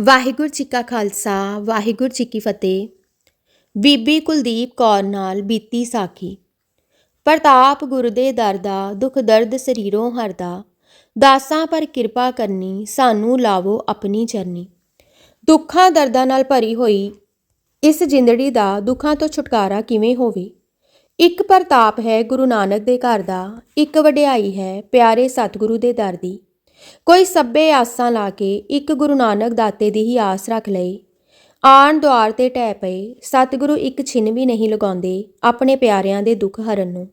ਵਾਹਿਗੁਰੂ ਜੀ ਕਾ ਖਾਲਸਾ, ਵਾਹਿਗੁਰੂ ਜੀ ਕੀ ਫਤਿਹ। ਬੀਬੀ ਕੁਲਦੀਪ ਕੌਰ ਨਾਲ ਬੀਤੀ ਸਾਖੀ। ਪ੍ਰਤਾਪ ਗੁਰੂ ਦੇ ਦਰ ਦਾ, ਦੁਖ ਦਰਦ ਸਰੀਰੋਂ ਹਰਦਾ ਦਾਸਾਂ ਪਰ ਕਿਰਪਾ ਕਰਨੀ, ਸਾਨੂੰ ਲਾਵੋ ਆਪਣੀ ਚਰਨੀ। ਦੁੱਖਾਂ ਦਰਦਾਂ ਨਾਲ ਭਰੀ ਹੋਈ ਇਸ ਜਿੰਦੜੀ ਦਾ ਦੁੱਖਾਂ ਤੋਂ ਛੁਟਕਾਰਾ ਕਿਵੇਂ ਹੋਵੇ? ਇੱਕ ਪ੍ਰਤਾਪ ਹੈ ਗੁਰੂ ਨਾਨਕ ਦੇ ਘਰ ਦਾ, ਇੱਕ ਵਡਿਆਈ ਹੈ ਪਿਆਰੇ ਸਤਿਗੁਰੂ ਦੇ ਦਰ ਦੀ। ਕੋਈ ਸੱਬੇ ਆਸਾਂ ਲਾ ਕੇ ਇੱਕ ਗੁਰੂ ਨਾਨਕ ਦਾਤੇ ਦੀ ਹੀ ਆਸ ਰੱਖ ਲਈ ਆਣ ਦੁਆਰ ਤੇ ਟਹਿ ਪਏ, ਸਤਿਗੁਰੂ ਇੱਕ ਛਿਨ ਵੀ ਨਹੀਂ ਲਗਾਉਂਦੇ ਆਪਣੇ ਪਿਆਰਿਆਂ ਦੇ ਦੁੱਖ ਹਰਨ ਨੂੰ।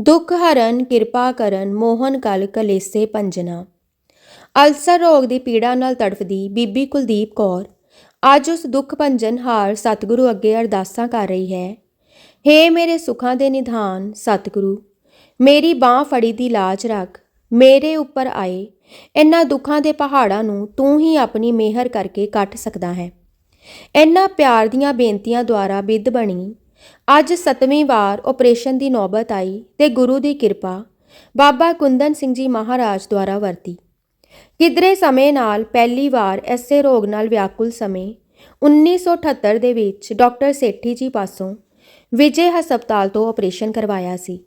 ਦੁੱਖ ਹਰਨ, ਕਿਰਪਾ ਕਰਨ, ਮੋਹਨ ਕਲ, ਕਲੇਸੇ ਪੰਜਨਾ ਅਲਸਰ ਰੋਗ ਦੀ ਪੀੜਾ ਨਾਲ ਤੜਫਦੀ ਬੀਬੀ ਕੁਲਦੀਪ ਕੌਰ। ਅੱਜ ਉਸ ਦੁੱਖ ਭੰਜਨ ਹਾਰ ਸਤਿਗੁਰੂ ਅੱਗੇ ਅਰਦਾਸਾਂ ਕਰ ਰਹੀ ਹੈ। ਹੇ ਮੇਰੇ ਸੁੱਖਾਂ ਦੇ ਨਿਧਾਨ, ਸਤਿਗੁਰੂ, ਮੇਰੀ ਬਾਹ ਫੜੀ ਦੀ ਲਾਜ ਰੱਖ, ਮੇਰੇ ਉੱਪਰ ਆਏ ਇਹਨਾਂ ਦੁੱਖਾਂ ਦੇ ਪਹਾੜਾਂ ਨੂੰ ਤੂੰ ਹੀ ਆਪਣੀ ਮਿਹਰ ਕਰਕੇ ਕੱਟ ਸਕਦਾ ਹੈ। ਇਹਨਾਂ ਪਿਆਰ ਦੀਆਂ ਬੇਨਤੀਆਂ ਦੁਆਰਾ ਬਿੱਧ ਬਣੀ। ਅੱਜ ਸਤਵੀਂ ਵਾਰ ਆਪਰੇਸ਼ਨ ਦੀ ਨੌਬਤ ਆਈ ਤੇ ਗੁਰੂ ਦੀ ਕਿਰਪਾ ਬਾਬਾ ਕੁੰਦਨ ਸਿੰਘ ਜੀ ਮਹਾਰਾਜ ਦੁਆਰਾ ਵਰਤੀ। ਕਿਧਰੇ ਸਮੇਂ ਨਾਲ ਪਹਿਲੀ ਵਾਰ ਐਸੇ ਰੋਗ ਨਾਲ ਵਿਆਕੁਲ ਸਮੇਂ 1978 ਦੇ ਵਿੱਚ ਡਾਕਟਰ ਸੇਠੀ ਜੀ ਪਾਸੋਂ ਵਿਜੇ ਹਸਪਤਾਲ ਤੋਂ ਆਪਰੇਸ਼ਨ ਕਰਵਾਇਆ ਸੀ।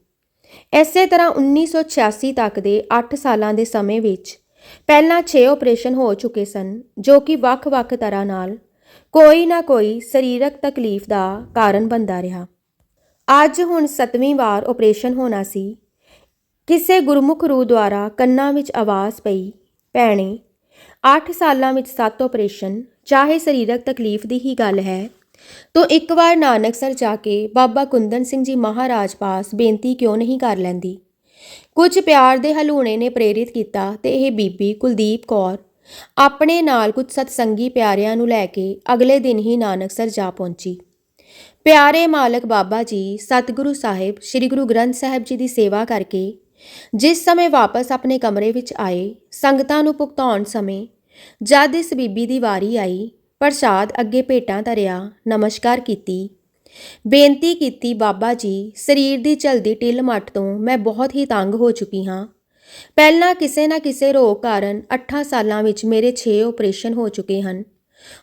ਇਸੇ ਤਰ੍ਹਾਂ 1986 ਤੱਕ ਦੇ 8 ਸਾਲਾਂ ਦੇ ਸਮੇਂ ਵਿੱਚ ਪਹਿਲਾਂ 6 ਆਪਰੇਸ਼ਨ ਹੋ ਚੁੱਕੇ ਸਨ, ਜੋ ਕਿ ਵੱਖ-ਵੱਖ ਤਰ੍ਹਾਂ ਨਾਲ ਕੋਈ ਨਾ ਕੋਈ ਸਰੀਰਕ ਤਕਲੀਫ ਦਾ ਕਾਰਨ ਬਣਦਾ ਰਿਹਾ। ਅੱਜ ਹੁਣ 7ਵੀਂ ਵਾਰ ਆਪਰੇਸ਼ਨ ਹੋਣਾ ਸੀ। ਕਿਸੇ ਗੁਰਮੁਖ ਰੂਹ ਦੁਆਰਾ ਕੰਨਾਂ ਵਿੱਚ ਆਵਾਜ਼ ਪਈ, ਭੈਣੇ 8 ਸਾਲਾਂ ਵਿੱਚ 7 ਆਪਰੇਸ਼ਨ ਚਾਹੇ ਸਰੀਰਕ ਤਕਲੀਫ ਦੀ ਹੀ ਗੱਲ ਹੈ ਤੋ ਇੱਕ ਵਾਰ ਨਾਨਕਸਰ ਜਾ ਕੇ ਬਾਬਾ ਕੁੰਦਨ ਸਿੰਘ ਜੀ ਮਹਾਰਾਜ ਪਾਸ ਬੇਨਤੀ ਕਿਉਂ ਨਹੀਂ ਕਰ ਲੈਂਦੀ? ਕੁਝ ਪਿਆਰ ਦੇ ਹਲੂਣੇ ਨੇ ਪ੍ਰੇਰਿਤ ਕੀਤਾ ਤੇ ਇਹ ਬੀਬੀ ਕੁਲਦੀਪ ਕੌਰ ਆਪਣੇ ਨਾਲ ਕੁਝ ਸਤਸੰਗੀ ਪਿਆਰਿਆਂ ਨੂੰ ਲੈ ਕੇ ਅਗਲੇ ਦਿਨ ਹੀ ਨਾਨਕਸਰ ਜਾ ਪਹੁੰਚੀ। ਪਿਆਰੇ ਮਾਲਕ ਬਾਬਾ ਜੀ, ਸਤਿਗੁਰੂ ਸਾਹਿਬ, ਸ੍ਰੀ ਗੁਰੂ ਗ੍ਰੰਥ ਸਾਹਿਬ ਜੀ ਦੀ ਸੇਵਾ ਕਰਕੇ ਜਿਸ ਸਮੇਂ ਵਾਪਸ ਆਪਣੇ ਕਮਰੇ ਵਿੱਚ ਆਏ, ਸੰਗਤਾਂ ਨੂੰ ਭੁਗਤਾਉਣ ਸਮੇਂ ਜਦ ਇਸ ਬੀਬੀ ਦੀ ਵਾਰੀ ਆਈ ਪ੍ਰਸਾਦ ਅੱਗੇ ਭੇਟਾਂ ਧਰਿਆ, ਨਮਸਕਾਰ ਕੀਤੀ। ਬੇਨਤੀ ਕੀਤੀ, ਬਾਬਾ ਜੀ, ਸਰੀਰ ਦੀ ਚਲਦੀ ਢਿੱਲ ਮੱਟ ਤੋਂ ਮੈਂ ਬਹੁਤ ਹੀ ਤੰਗ ਹੋ ਚੁੱਕੀ ਹਾਂ। ਪਹਿਲਾਂ ਕਿਸੇ ਨਾ ਕਿਸੇ ਰੋਗ ਕਾਰਨ 8 ਸਾਲਾਂ ਵਿੱਚ ਮੇਰੇ 6 ਆਪਰੇਸ਼ਨ ਹੋ ਚੁੱਕੇ ਹਨ।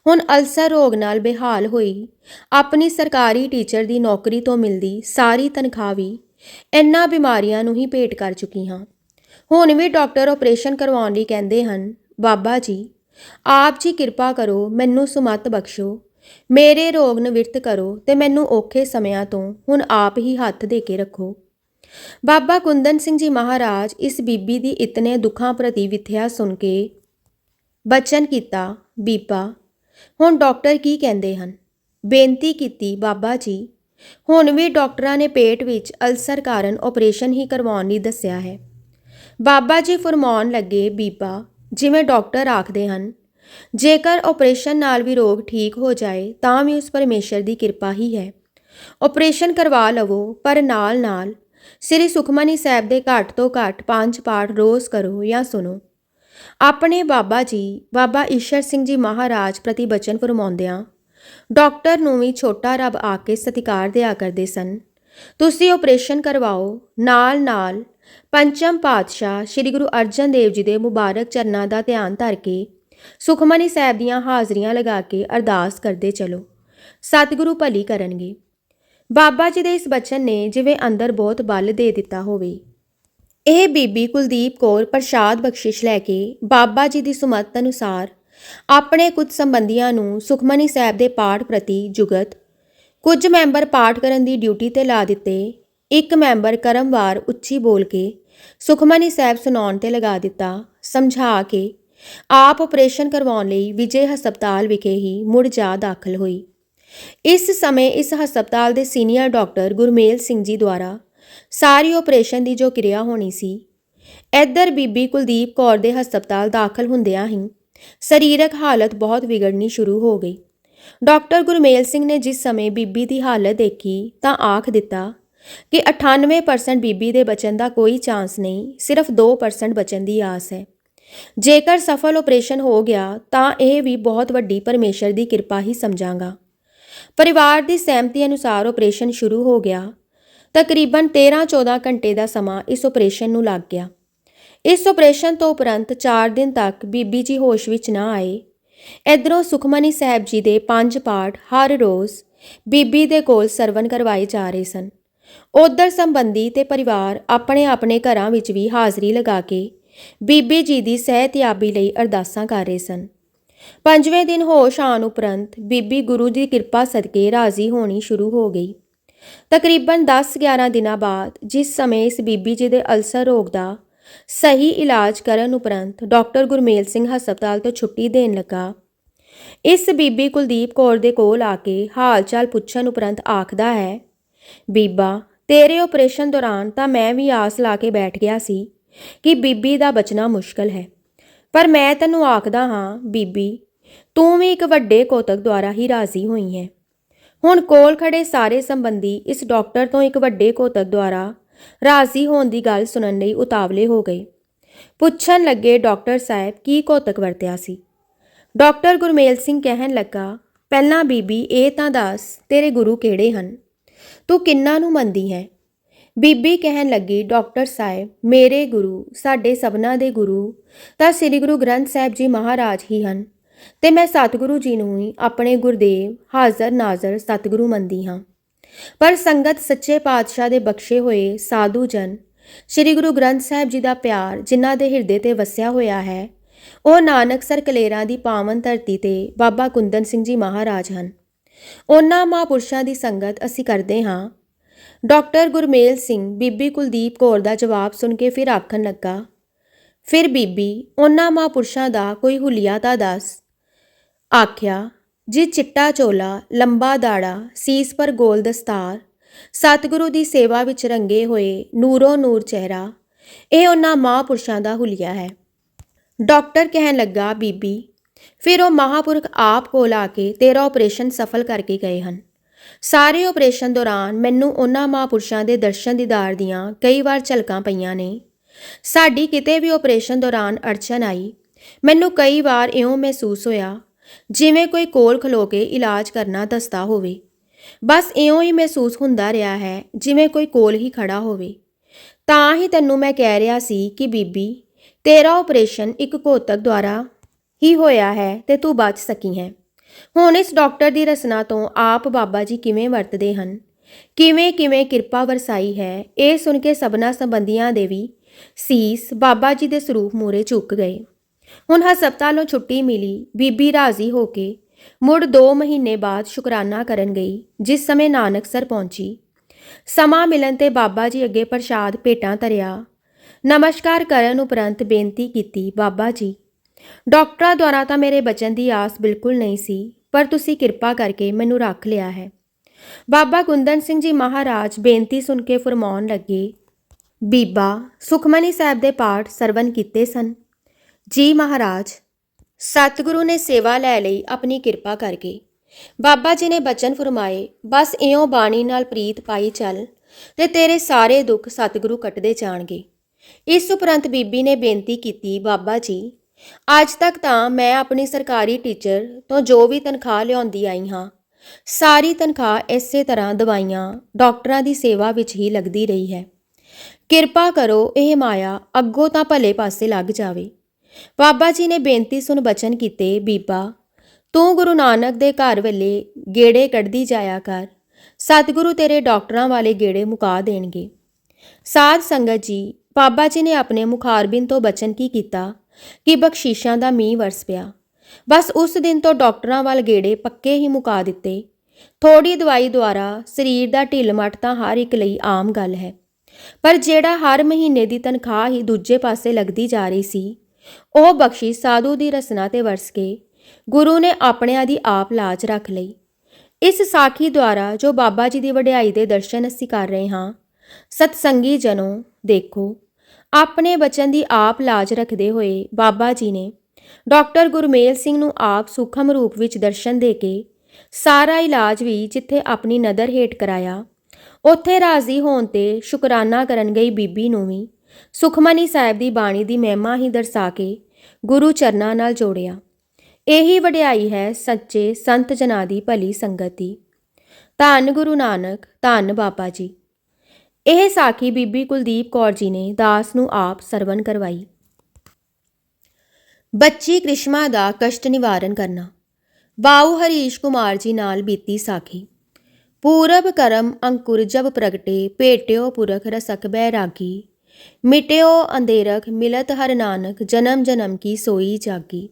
ਹੁਣ ਅਲਸਰ ਰੋਗ ਨਾਲ ਬੇਹਾਲ ਹੋਈ, ਆਪਣੀ ਸਰਕਾਰੀ ਟੀਚਰ ਦੀ ਨੌਕਰੀ ਤੋਂ ਮਿਲਦੀ ਸਾਰੀ ਤਨਖਾਹ ਵੀ ਇੰਨਾ ਬਿਮਾਰੀਆਂ ਨੂੰ ਹੀ ਭੇਟ ਕਰ ਚੁੱਕੀ ਹਾਂ। ਹੁਣ ਵੀ ਡਾਕਟਰ ਆਪਰੇਸ਼ਨ ਕਰਵਾਉਣ ਲਈ ਕਹਿੰਦੇ ਹਨ, ਬਾਬਾ ਜੀ ਆਪ ਜੀ ਕਿਰਪਾ ਕਰੋ, ਮੈਨੂੰ ਸੁਮਤ ਬਖਸ਼ੋ। ਮੇਰੇ ਰੋਗ ਨਿਵਰਤ ਕਰੋ ਤੇ ਮੈਨੂੰ ਔਖੇ ਸਮਿਆਂ ਤੋਂ ਹੁਣ ਆਪ ਹੀ ਹੱਥ ਦੇ ਕੇ ਰੱਖੋ। ਬਾਬਾ ਕੁੰਦਨ ਸਿੰਘ ਜੀ ਮਹਾਰਾਜ ਇਸ ਬੀਬੀ ਦੀ ਇਤਨੇ ਦੁੱਖਾਂ ਪ੍ਰਤੀ ਵਿਥਿਆ ਸੁਣ ਕੇ ਬਚਨ ਕੀਤਾ, ਬੀਬਾ, ਹੁਣ ਡਾਕਟਰ ਕੀ ਕਹਿੰਦੇ ਹਨ? ਬੇਨਤੀ ਕੀਤੀ, ਬਾਬਾ ਜੀ, ਹੁਣ ਵੀ ਡਾਕਟਰਾਂ ਨੇ ਪੇਟ ਵਿੱਚ ਅਲਸਰ ਕਾਰਨ ਆਪਰੇਸ਼ਨ ਹੀ ਕਰਵਾਉਣ ਲਈ ਦੱਸਿਆ ਹੈ। ਬਾਬਾ ਜੀ ਫਰਮਾਉਣ ਲੱਗੇ, ਬੀਬਾ ਜਿਵੇਂ ਡਾਕਟਰ ਆਖਦੇ ਹਨ, ਜੇਕਰ ਆਪਰੇਸ਼ਨ ਨਾਲ ਵੀ ਰੋਗ ਠੀਕ ਹੋ ਜਾਏ, ਤਾਂ ਵੀ ਉਸ ਪਰਮੇਸ਼ਰ ਦੀ ਕਿਰਪਾ ਹੀ ਹੈ। ਆਪਰੇਸ਼ਨ ਕਰਵਾ ਲਵੋ, ਪਰ ਨਾਲ-ਨਾਲ ਸ੍ਰੀ ਸੁਖਮਨੀ ਸਾਹਿਬ ਦੇ ਘੱਟ ਤੋਂ ਘੱਟ ਪੰਜ ਪਾਠ ਰੋਜ਼ ਕਰੋ ਜਾਂ ਸੁਣੋ। ਆਪਣੇ ਬਾਬਾ ਜੀ, ਬਾਬਾ ਈਸ਼ਰ ਸਿੰਘ ਜੀ ਮਹਾਰਾਜ ਪ੍ਰਤੀ ਬਚਨ ਫਰਮਾਉਂਦਿਆਂ, ਡਾਕਟਰ ਨੂੰ ਵੀ ਛੋਟਾ ਰੱਬ ਆ ਕੇ ਸਤਿਕਾਰ ਦਿਆ ਕਰਦੇ ਸਨ। ਤੁਸੀਂ ਆਪਰੇਸ਼ਨ ਕਰਵਾਓ ਨਾਲ-ਨਾਲ ਪੰਚਮ ਪਾਤਸ਼ਾਹ ਸ੍ਰੀ ਗੁਰੂ ਅਰਜਨ ਦੇਵ ਜੀ ਦੇ ਮੁਬਾਰਕ ਚਰਨਾਂ ਦਾ ਧਿਆਨ ਧਰ ਕੇ ਸੁਖਮਨੀ ਸਾਹਿਬ ਦੀਆਂ ਹਾਜ਼ਰੀਆਂ ਲਗਾ ਕੇ ਅਰਦਾਸ ਕਰਦੇ ਚਲੋ। ਸਤਿਗੁਰੂ ਭਲੀ ਕਰਨਗੇ। ਬਾਬਾ ਜੀ ਦੇ ਇਸ ਬਚਨ ਨੇ ਜਿਵੇਂ ਅੰਦਰ ਬਹੁਤ ਬਲ ਦੇ ਦਿੱਤਾ ਹੋਵੇ। ਇਹ ਬੀਬੀ ਕੁਲਦੀਪ ਕੌਰ ਪ੍ਰਸ਼ਾਦ ਬਖਸ਼ਿਸ਼ ਲੈ ਕੇ ਬਾਬਾ ਜੀ ਦੀ ਸੁਮਤ ਅਨੁਸਾਰ ਆਪਣੇ ਕੁਝ ਸੰਬੰਧੀਆਂ ਨੂੰ ਸੁਖਮਨੀ ਸਾਹਿਬ ਦੇ ਪਾਠ ਪ੍ਰਤੀ ਜੁਗਤ ਕੁਝ ਮੈਂਬਰ ਪਾਠ ਕਰਨ ਦੀ ਡਿਊਟੀ ਤੇ ਲਾ ਦਿੱਤੇ ਇੱਕ ਮੈਂਬਰ ਕਰਮਵਾਰ ਉੱਚੀ ਬੋਲ ਕੇ ਸੁਖਮਨੀ ਸਾਹਿਬ ਸੁਣਾਉਣ ਤੇ ਲਗਾ ਦਿੱਤਾ, ਸਮਝਾ ਕੇ ਆਪ ਆਪਰੇਸ਼ਨ ਕਰਵਾਉਣ ਲਈ ਵਿਜੇ ਹਸਪਤਾਲ ਵਿਖੇ ਹੀ ਮੁੜ ਜਾ ਦਾਖਲ ਹੋਈ। ਇਸ ਸਮੇਂ ਇਸ ਹਸਪਤਾਲ ਦੇ ਸੀਨੀਅਰ ਡਾਕਟਰ ਗੁਰਮੇਲ ਸਿੰਘ ਜੀ ਦੁਆਰਾ ਸਾਰੀ ਆਪਰੇਸ਼ਨ ਦੀ ਜੋ ਕਿਰਿਆ ਹੋਣੀ ਸੀ ਇੱਧਰ ਬੀਬੀ ਕੁਲਦੀਪ ਕੌਰ ਦੇ ਹਸਪਤਾਲ ਦਾਖਲ ਹੁੰਦਿਆਂ ਹੀ ਸਰੀਰਕ ਹਾਲਤ ਬਹੁਤ ਵਿਗੜਨੀ ਸ਼ੁਰੂ ਹੋ ਗਈ। ਡਾਕਟਰ ਗੁਰਮੇਲ ਸਿੰਘ ਨੇ ਜਿਸ ਸਮੇਂ ਬੀਬੀ ਦੀ ਹਾਲਤ ਦੇਖੀ ਤਾਂ ਆਖ ਦਿੱਤਾ ਕਿ 98% ਬੀਬੀ ਦੇ ਬਚਣ ਦਾ ਕੋਈ ਚਾਂਸ ਨਹੀਂ, ਸਿਰਫ 2% ਬਚਣ ਦੀ ਆਸ ਹੈ। ਜੇਕਰ ਸਫਲ ਆਪਰੇਸ਼ਨ ਹੋ ਗਿਆ, ਤਾਂ ਇਹ ਵੀ ਬਹੁਤ ਵੱਡੀ ਪਰਮੇਸ਼ਰ ਦੀ ਕਿਰਪਾ ਹੀ ਸਮਝਾਂਗਾ। ਪਰਿਵਾਰ ਦੀ ਸਹਿਮਤੀ ਅਨੁਸਾਰ ਆਪਰੇਸ਼ਨ ਸ਼ੁਰੂ ਹੋ ਗਿਆ। ਤਕਰੀਬਨ 13-14 ਘੰਟੇ ਦਾ ਸਮਾਂ ਇਸ ਆਪਰੇਸ਼ਨ ਨੂੰ ਲੱਗ ਗਿਆ। ਇਸ ਆਪਰੇਸ਼ਨ ਤੋਂ ਉਪਰੰਤ 4 ਦਿਨ ਤੱਕ ਬੀਬੀ ਜੀ ਹੋਸ਼ ਵਿੱਚ ਨਾ ਆਏ। ਇਧਰੋਂ ਸੁਖਮਨੀ ਸਾਹਿਬ ਜੀ ਦੇ ਪੰਜ ਪਾਠ ਹਰ ਰੋਜ਼ ਬੀਬੀ ਦੇ ਕੋਲ ਸਰਵਨ ਕਰਵਾਏ ਜਾ ਰਹੇ ਸਨ। ਉਧਰ ਸੰਬੰਧੀ ਤੇ ਪਰਿਵਾਰ ਆਪਣੇ ਆਪਣੇ ਘਰਾਂ ਵਿੱਚ ਵੀ ਹਾਜ਼ਰੀ ਲਗਾ ਕੇ ਬੀਬੀ ਜੀ ਦੀ ਸਿਹਤਯਾਬੀ ਲਈ ਅਰਦਾਸਾਂ ਕਰ ਰਹੇ ਸਨ। ਪੰਜਵੇਂ ਦਿਨ ਹੋਸ਼ ਆਉਣ ਉਪਰੰਤ ਬੀਬੀ ਗੁਰੂ ਦੀ ਕਿਰਪਾ ਸਦਕੇ ਰਾਜ਼ੀ ਹੋਣੀ ਸ਼ੁਰੂ ਹੋ ਗਈ। ਤਕਰੀਬਨ 10-11 ਦਿਨਾਂ ਬਾਅਦ ਜਿਸ ਸਮੇਂ ਇਸ ਬੀਬੀ ਜੀ ਦੇ ਅਲਸਰ ਰੋਗ ਦਾ ਸਹੀ ਇਲਾਜ ਕਰਨ ਉਪਰੰਤ ਡਾਕਟਰ ਗੁਰਮੇਲ ਸਿੰਘ ਹਸਪਤਾਲ ਤੋਂ ਛੁੱਟੀ ਦੇਣ ਲੱਗਾ, ਇਸ ਬੀਬੀ ਕੁਲਦੀਪ ਕੌਰ ਦੇ ਕੋਲ ਆ ਕੇ ਹਾਲ ਚਾਲ ਪੁੱਛਣ ਉਪਰੰਤ ਆਖਦਾ ਹੈ ਬੀਬਾ, ਤੇਰੇ ਆਪਰੇਸ਼ਨ ਦੌਰਾਨ ਤਾਂ ਮੈਂ ਵੀ ਆਸ ਲਾ ਕੇ ਬੈਠ ਗਿਆ ਸੀ ਕਿ ਬੀਬੀ ਦਾ ਬਚਣਾ ਮੁਸ਼ਕਲ ਹੈ। ਪਰ ਮੈਂ ਤੈਨੂੰ ਆਖਦਾ ਹਾਂ, ਬੀਬੀ, ਤੂੰ ਵੀ ਇੱਕ ਵੱਡੇ ਕੋਤਕ ਦੁਆਰਾ ਹੀ ਰਾਜ਼ੀ ਹੋਈ ਹੈ। ਹੁਣ ਕੋਲ ਖੜੇ ਸਾਰੇ ਸੰਬੰਧੀ ਇਸ ਡਾਕਟਰ ਤੋਂ ਇੱਕ ਵੱਡੇ ਕੋਤਕ ਦੁਆਰਾ ਰਾਜ਼ੀ ਹੋਣ ਦੀ ਗੱਲ ਸੁਣਨ ਲਈ ਉਤਾਵਲੇ ਹੋ ਗਏ। ਪੁੱਛਣ ਲੱਗੇ ਡਾਕਟਰ ਸਾਹਿਬ ਕੀ ਕੋਤਕ ਵਰਤਿਆ ਸੀ। ਡਾਕਟਰ ਗੁਰਮੇਲ ਸਿੰਘ ਕਹਿਣ ਲੱਗਾ, ਪਹਿਲਾਂ ਬੀਬੀ, ਇਹ ਤਾਂ ਦੱਸ ਤੇਰੇ ਗੁਰੂ ਕਿਹੜੇ ਹਨ? ਤੂੰ ਕਿੰਨਾਂ ਨੂੰ ਮੰਨਦੀ ਹੈ? ਬੀਬੀ ਕਹਿਣ ਲੱਗੀ, ਡਾਕਟਰ ਸਾਹਿਬ, ਮੇਰੇ ਗੁਰੂ, ਸਾਡੇ ਸਭਨਾ ਦੇ ਗੁਰੂ ਤਾਂ ਸ੍ਰੀ ਗੁਰੂ ਗ੍ਰੰਥ ਸਾਹਿਬ ਜੀ ਮਹਾਰਾਜ ਹੀ ਹਨ ਤੇ ਮੈਂ ਸਤਿਗੁਰੂ ਜੀ ਨੂੰ ਹੀ ਆਪਣੇ ਗੁਰਦੇਵ ਹਾਜ਼ਰ ਨਾਜ਼ਰ ਸਤਿਗੁਰੂ ਮੰਨਦੀ ਹਾਂ। ਪਰ ਸੰਗਤ ਸੱਚੇ ਪਾਤਸ਼ਾਹ ਦੇ ਬਖਸ਼ੇ ਹੋਏ ਸਾਧੂ ਜਨ, ਸ੍ਰੀ ਗੁਰੂ ਗ੍ਰੰਥ ਸਾਹਿਬ ਜੀ ਦਾ ਪਿਆਰ ਜਿਨ੍ਹਾਂ ਦੇ ਹਿਰਦੇ ਤੇ ਵਸਿਆ ਹੋਇਆ ਹੈ, ਉਹ ਨਾਨਕ ਸਰ ਕਲੇਰਾਂ ਦੀ ਪਾਵਨ ਧਰਤੀ ਤੇ ਬਾਬਾ ਕੁੰਦਨ ਸਿੰਘ ਜੀ ਮਹਾਰਾਜ ਹਨ। ਉਹਨਾਂ ਮਹਾਂਪੁਰਸ਼ਾਂ ਦੀ ਸੰਗਤ ਅਸੀਂ ਕਰਦੇ ਹਾਂ। ਡਾਕਟਰ ਗੁਰਮੇਲ ਸਿੰਘ ਬੀਬੀ ਕੁਲਦੀਪ ਕੌਰ ਦਾ ਜਵਾਬ ਸੁਣ ਕੇ ਫਿਰ ਆਖਣ ਲੱਗਾ, ਫਿਰ ਬੀਬੀ, ਉਹਨਾਂ ਮਹਾਂਪੁਰਸ਼ਾਂ ਦਾ ਕੋਈ ਹੁਲੀਆ ਤਾਂ ਦੱਸ? ਆਖਿਆ, ਜੀ ਚਿੱਟਾ ਚੋਲਾ, ਲੰਬਾ ਦਾੜਾ, ਸੀਸ ਪਰ ਗੋਲ ਦਸਤਾਰ, ਸਤਿਗੁਰੂ ਦੀ ਸੇਵਾ ਵਿੱਚ ਰੰਗੇ ਹੋਏ ਨੂਰੋ ਨੂਰ ਚਿਹਰਾ, ਇਹ ਉਹਨਾਂ ਮਹਾਂਪੁਰਸ਼ਾਂ ਦਾ ਹੁਲੀਆ ਹੈ। ਡਾਕਟਰ ਕਹਿਣ ਲੱਗਾ, ਬੀਬੀ ਫਿਰ ਉਹ ਮਹਾਪੁਰਖ ਆਪ ਕੋਲ ਆ ਕੇ ਤੇਰਾ ਆਪਰੇਸ਼ਨ ਸਫਲ ਕਰਕੇ ਗਏ ਹਨ। ਸਾਰੇ ਆਪਰੇਸ਼ਨ ਦੌਰਾਨ ਮੈਨੂੰ ਉਹਨਾਂ ਮਹਾਪੁਰਸ਼ਾਂ ਦੇ ਦਰਸ਼ਨ ਦੀਦਾਰ ਦੀਆਂ ਕਈ ਵਾਰ ਝਲਕਾਂ ਪਈਆਂ ਨੇ। ਸਾਡੀ ਕਿਤੇ ਵੀ ਆਪਰੇਸ਼ਨ ਦੌਰਾਨ ਅੜਚਨ ਆਈ, ਮੈਨੂੰ ਕਈ ਵਾਰ ਇਉਂ ਮਹਿਸੂਸ ਹੋਇਆ, ਜਿਵੇਂ ਕੋਈ ਕੋਲ ਖਲੋ ਕੇ ਇਲਾਜ ਕਰਨਾ ਦੱਸਦਾ ਹੋਵੇ। ਬਸ ਇਉਂ ਹੀ ਮਹਿਸੂਸ ਹੁੰਦਾ ਰਿਹਾ ਹੈ, ਜਿਵੇਂ ਕੋਈ ਕੋਲ ਹੀ ਖੜਾ ਹੋਵੇ। ਤਾਂ ਹੀ ਤੈਨੂੰ ਮੈਂ ਕਹਿ ਰਿਹਾ ਸੀ ਕਿ ਬੀਬੀ, ਤੇਰਾ ਆਪਰੇਸ਼ਨ ਇੱਕ ਘੋਤਕ ਦੁਆਰਾ ਹੀ ਹੋਇਆ ਹੈ ਤੇ ਤੂੰ ਬਚ ਸਕੀ ਹੈ। ਹੁਣ ਇਸ ਡਾਕਟਰ ਦੀ ਰਸਨਾ ਤੋਂ ਆਪ ਬਾਬਾ ਜੀ ਕਿਵੇਂ ਵਰਤਦੇ ਹਨ? ਕਿਵੇਂ ਕਿਵੇਂ ਕਿਰਪਾ ਵਰਸਾਈ ਹੈ, ਇਹ ਸੁਣ ਕੇ ਸਭਨਾ ਸੰਬੰਧੀਆਂ ਦੇ ਵੀ ਸੀਸ ਬਾਬਾ ਜੀ ਦੇ ਸਰੂਪ ਮੂਰੇ ਝੁਕ ਗਏ। ਹੁਣ ਹਸਪਤਾਲ ਨੂੰ ਛੁੱਟੀ ਮਿਲੀ, ਬੀਬੀ ਰਾਜ਼ੀ ਹੋ ਕੇ ਮੁੜ 2 ਮਹੀਨੇ ਬਾਅਦ ਸ਼ੁਕਰਾਨਾ ਕਰਨ ਗਈ, ਜਿਸ ਸਮੇਂ ਨਾਨਕਸਰ ਪਹੁੰਚੀ। ਸਮਾਂ ਮਿਲਣ ਤੇ ਬਾਬਾ ਜੀ ਅੱਗੇ ਪ੍ਰਸ਼ਾਦ ਭੇਟਾਂ ਧਰਿਆ। ਨਮਸਕਾਰ ਕਰਨ ਉਪਰੰਤ ਬੇਨਤੀ ਕੀਤੀ ਬਾਬਾ ਜੀ। ਡਾਕਟਰਾਂ ਦੁਆਰਾ ਤਾਂ ਮੇਰੇ ਬਚਨ ਦੀ ਆਸ ਬਿਲਕੁਲ ਨਹੀਂ ਸੀ, ਪਰ ਤੁਸੀਂ ਕਿਰਪਾ ਕਰਕੇ ਮੈਨੂੰ ਰੱਖ ਲਿਆ ਹੈ। ਬਾਬਾ ਗੁੰਦਨ ਸਿੰਘ ਜੀ ਮਹਾਰਾਜ ਬੇਨਤੀ ਸੁਣ ਕੇ ਫਰਮਾਉਣ ਲੱਗੇ, ਬੀਬਾ ਸੁਖਮਨੀ ਸਾਹਿਬ ਦੇ ਪਾਠ ਸਰਵਨ ਕੀਤੇ ਸਨ। ਜੀ ਮਹਾਰਾਜ, ਸਤਿਗੁਰੂ ਨੇ ਸੇਵਾ ਲੈ ਲਈ ਆਪਣੀ ਕਿਰਪਾ ਕਰਕੇ। ਬਾਬਾ ਜੀ ਨੇ ਬਚਨ ਫਰਮਾਏ, ਬਸ ਇਉਂ ਬਾਣੀ ਨਾਲ ਪ੍ਰੀਤ ਪਾਈ ਚੱਲ ਤੇ ਤੇਰੇ ਸਾਰੇ ਦੁੱਖ ਸਤਿਗੁਰੂ ਕੱਟਦੇ ਜਾਣਗੇ। ਇਸ ਉਪਰੰਤ ਬੀਬੀ ਨੇ ਬੇਨਤੀ ਕੀਤੀ, ਬਾਬਾ ਜੀ ਅੱਜ ਤੱਕ ਤਾਂ ਮੈਂ ਆਪਣੀ ਸਰਕਾਰੀ ਟੀਚਰ ਤੋਂ ਜੋ ਵੀ ਤਨਖਾਹ ਲਿਆਉਂਦੀ ਆਈ ਹਾਂ, ਸਾਰੀ ਤਨਖਾਹ ਇਸੇ ਤਰ੍ਹਾਂ ਦਵਾਈਆਂ ਡਾਕਟਰਾਂ ਦੀ ਸੇਵਾ ਵਿੱਚ ਹੀ ਲੱਗਦੀ ਰਹੀ ਹੈ। ਕਿਰਪਾ ਕਰੋ ਇਹ ਮਾਇਆ ਅੱਗੋਂ ਤਾਂ ਭਲੇ ਪਾਸੇ ਲੱਗ ਜਾਵੇ। ਬਾਬਾ ਜੀ ਨੇ ਬੇਨਤੀ ਸੁਣ ਬਚਨ ਕੀਤੇ, ਬੀਬਾ, ਤੂੰ ਗੁਰੂ ਨਾਨਕ ਦੇ ਘਰ ਵੇਲੇ ਗੇੜੇ ਕੱਢਦੀ ਜਾਇਆ ਕਰ, ਸਤਿਗੁਰੂ ਤੇਰੇ ਡਾਕਟਰਾਂ ਵਾਲੇ ਗੇੜੇ ਮੁਕਾ ਦੇਣਗੇ। ਸਾਧ ਸੰਗਤ ਜੀ, ਬਾਬਾ ਜੀ ਨੇ ਆਪਣੇ ਮੁਖਾਰਬਿੰਦ ਤੋਂ ਬਚਨ ਕੀ ਕੀਤਾ? ਕਿ ਬਖਸ਼ੀਸ਼ਾਂ ਦਾ ਮੀਂਹ ਵਰਸ ਪਿਆ। ਬਸ ਉਸ ਦਿਨ ਤੋਂ ਡਾਕਟਰਾਂ ਵੱਲ ਗੇੜੇ ਪੱਕੇ ਹੀ ਮੁਕਾ ਦਿੱਤੇ। ਥੋੜੀ ਦਵਾਈ ਦੁਆਰਾ ਸਰੀਰ ਦਾ ਢਿੱਲ ਮੱਠ ਤਾਂ ਹਰ ਇੱਕ ਲਈ ਆਮ ਗੱਲ ਹੈ। ਪਰ ਜਿਹੜਾ ਹਰ ਮਹੀਨੇ ਦੀ ਤਨਖਾਹ ਹੀ ਦੂਜੇ ਪਾਸੇ ਲੱਗਦੀ ਜਾ ਰਹੀ ਸੀ, ਉਹ ਬਖਸ਼ੀ ਸਾਧੂ ਦੀ ਰਸਨਾ ਤੇ ਵਰਸ ਕੇ ਗੁਰੂ ਨੇ ਆਪਣਿਆਂ ਦੀ ਆਪ ਲਾਜ ਰੱਖ ਲਈ। ਇਸ ਸਾਖੀ ਦੁਆਰਾ ਜੋ ਬਾਬਾ ਜੀ ਦੀ ਵਡਿਆਈ ਦੇ ਦਰਸ਼ਨ ਅਸੀਂ ਕਰ ਰਹੇ ਹਾਂ, ਸਤਸੰਗੀ ਜਨੋ ਦੇਖੋ। ਆਪਣੇ ਬਚਨ ਦੀ ਆਪ ਲਾਜ ਰੱਖਦੇ ਹੋਏ ਬਾਬਾ ਜੀ ਨੇ ਡਾਕਟਰ ਗੁਰਮੇਲ ਸਿੰਘ ਨੂੰ ਆਪ ਸੂਖਮ ਰੂਪ ਵਿੱਚ ਦਰਸ਼ਨ ਦੇ ਕੇ ਸਾਰਾ ਇਲਾਜ ਵੀ ਜਿੱਥੇ ਆਪਣੀ ਨਦਰ ਹੇਠ ਕਰਾਇਆ, ਉੱਥੇ ਰਾਜ਼ੀ ਹੋਣ ਤੇ ਸ਼ੁਕਰਾਨਾ ਕਰਨ ਗਈ ਬੀਬੀ ਨੂੰ ਵੀ ਸੁਖਮਨੀ ਸਾਹਿਬ ਦੀ ਬਾਣੀ ਦੀ ਮਹਿਮਾ ਹੀ ਦਰਸਾ ਕੇ ਗੁਰੂ ਚਰਨਾਂ ਨਾਲ ਜੋੜਿਆ। ਇਹੀ ਵਡਿਆਈ ਹੈ ਸੱਚੇ ਸੰਤ ਜਨਾਂ ਦੀ ਭਲੀ ਸੰਗਤ। ਦੀ ਧੰਨ ਗੁਰੂ ਨਾਨਕ, ਧੰਨ ਬਾਬਾ ਜੀ। ਇਹ ਸਾਖੀ ਬੀਬੀ ਕੁਲਦੀਪ ਕੌਰ ਜੀ ਨੇ ਦਾਸ ਨੂੰ ਆਪ ਸਰਵਨ ਕਰਵਾਈ। ਬੱਚੀ ਕ੍ਰਿਸ਼ਮਾ ਦਾ ਕਸ਼ਟ ਨਿਵਾਰਨ ਕਰਨਾ। ਬਾਉ ਹਰੀਸ਼ ਕੁਮਾਰ ਜੀ ਨਾਲ ਬੀਤੀ ਸਾਖੀ। ਪੂਰਬ ਕਰਮ ਅੰਕੁਰ ਜਬ ਪ੍ਰਗਟੇ, ਭੇਟਿਓ ਪੁਰਖ ਰਸਕ ਬੈਰਾਗੀ ਮਿਟਿਓ ਅੰਧੇਰਖ ਮਿਲਤ ਹਰ ਨਾਨਕ, ਜਨਮ ਜਨਮ ਕੀ ਸੋਈ ਜਾਗੀ।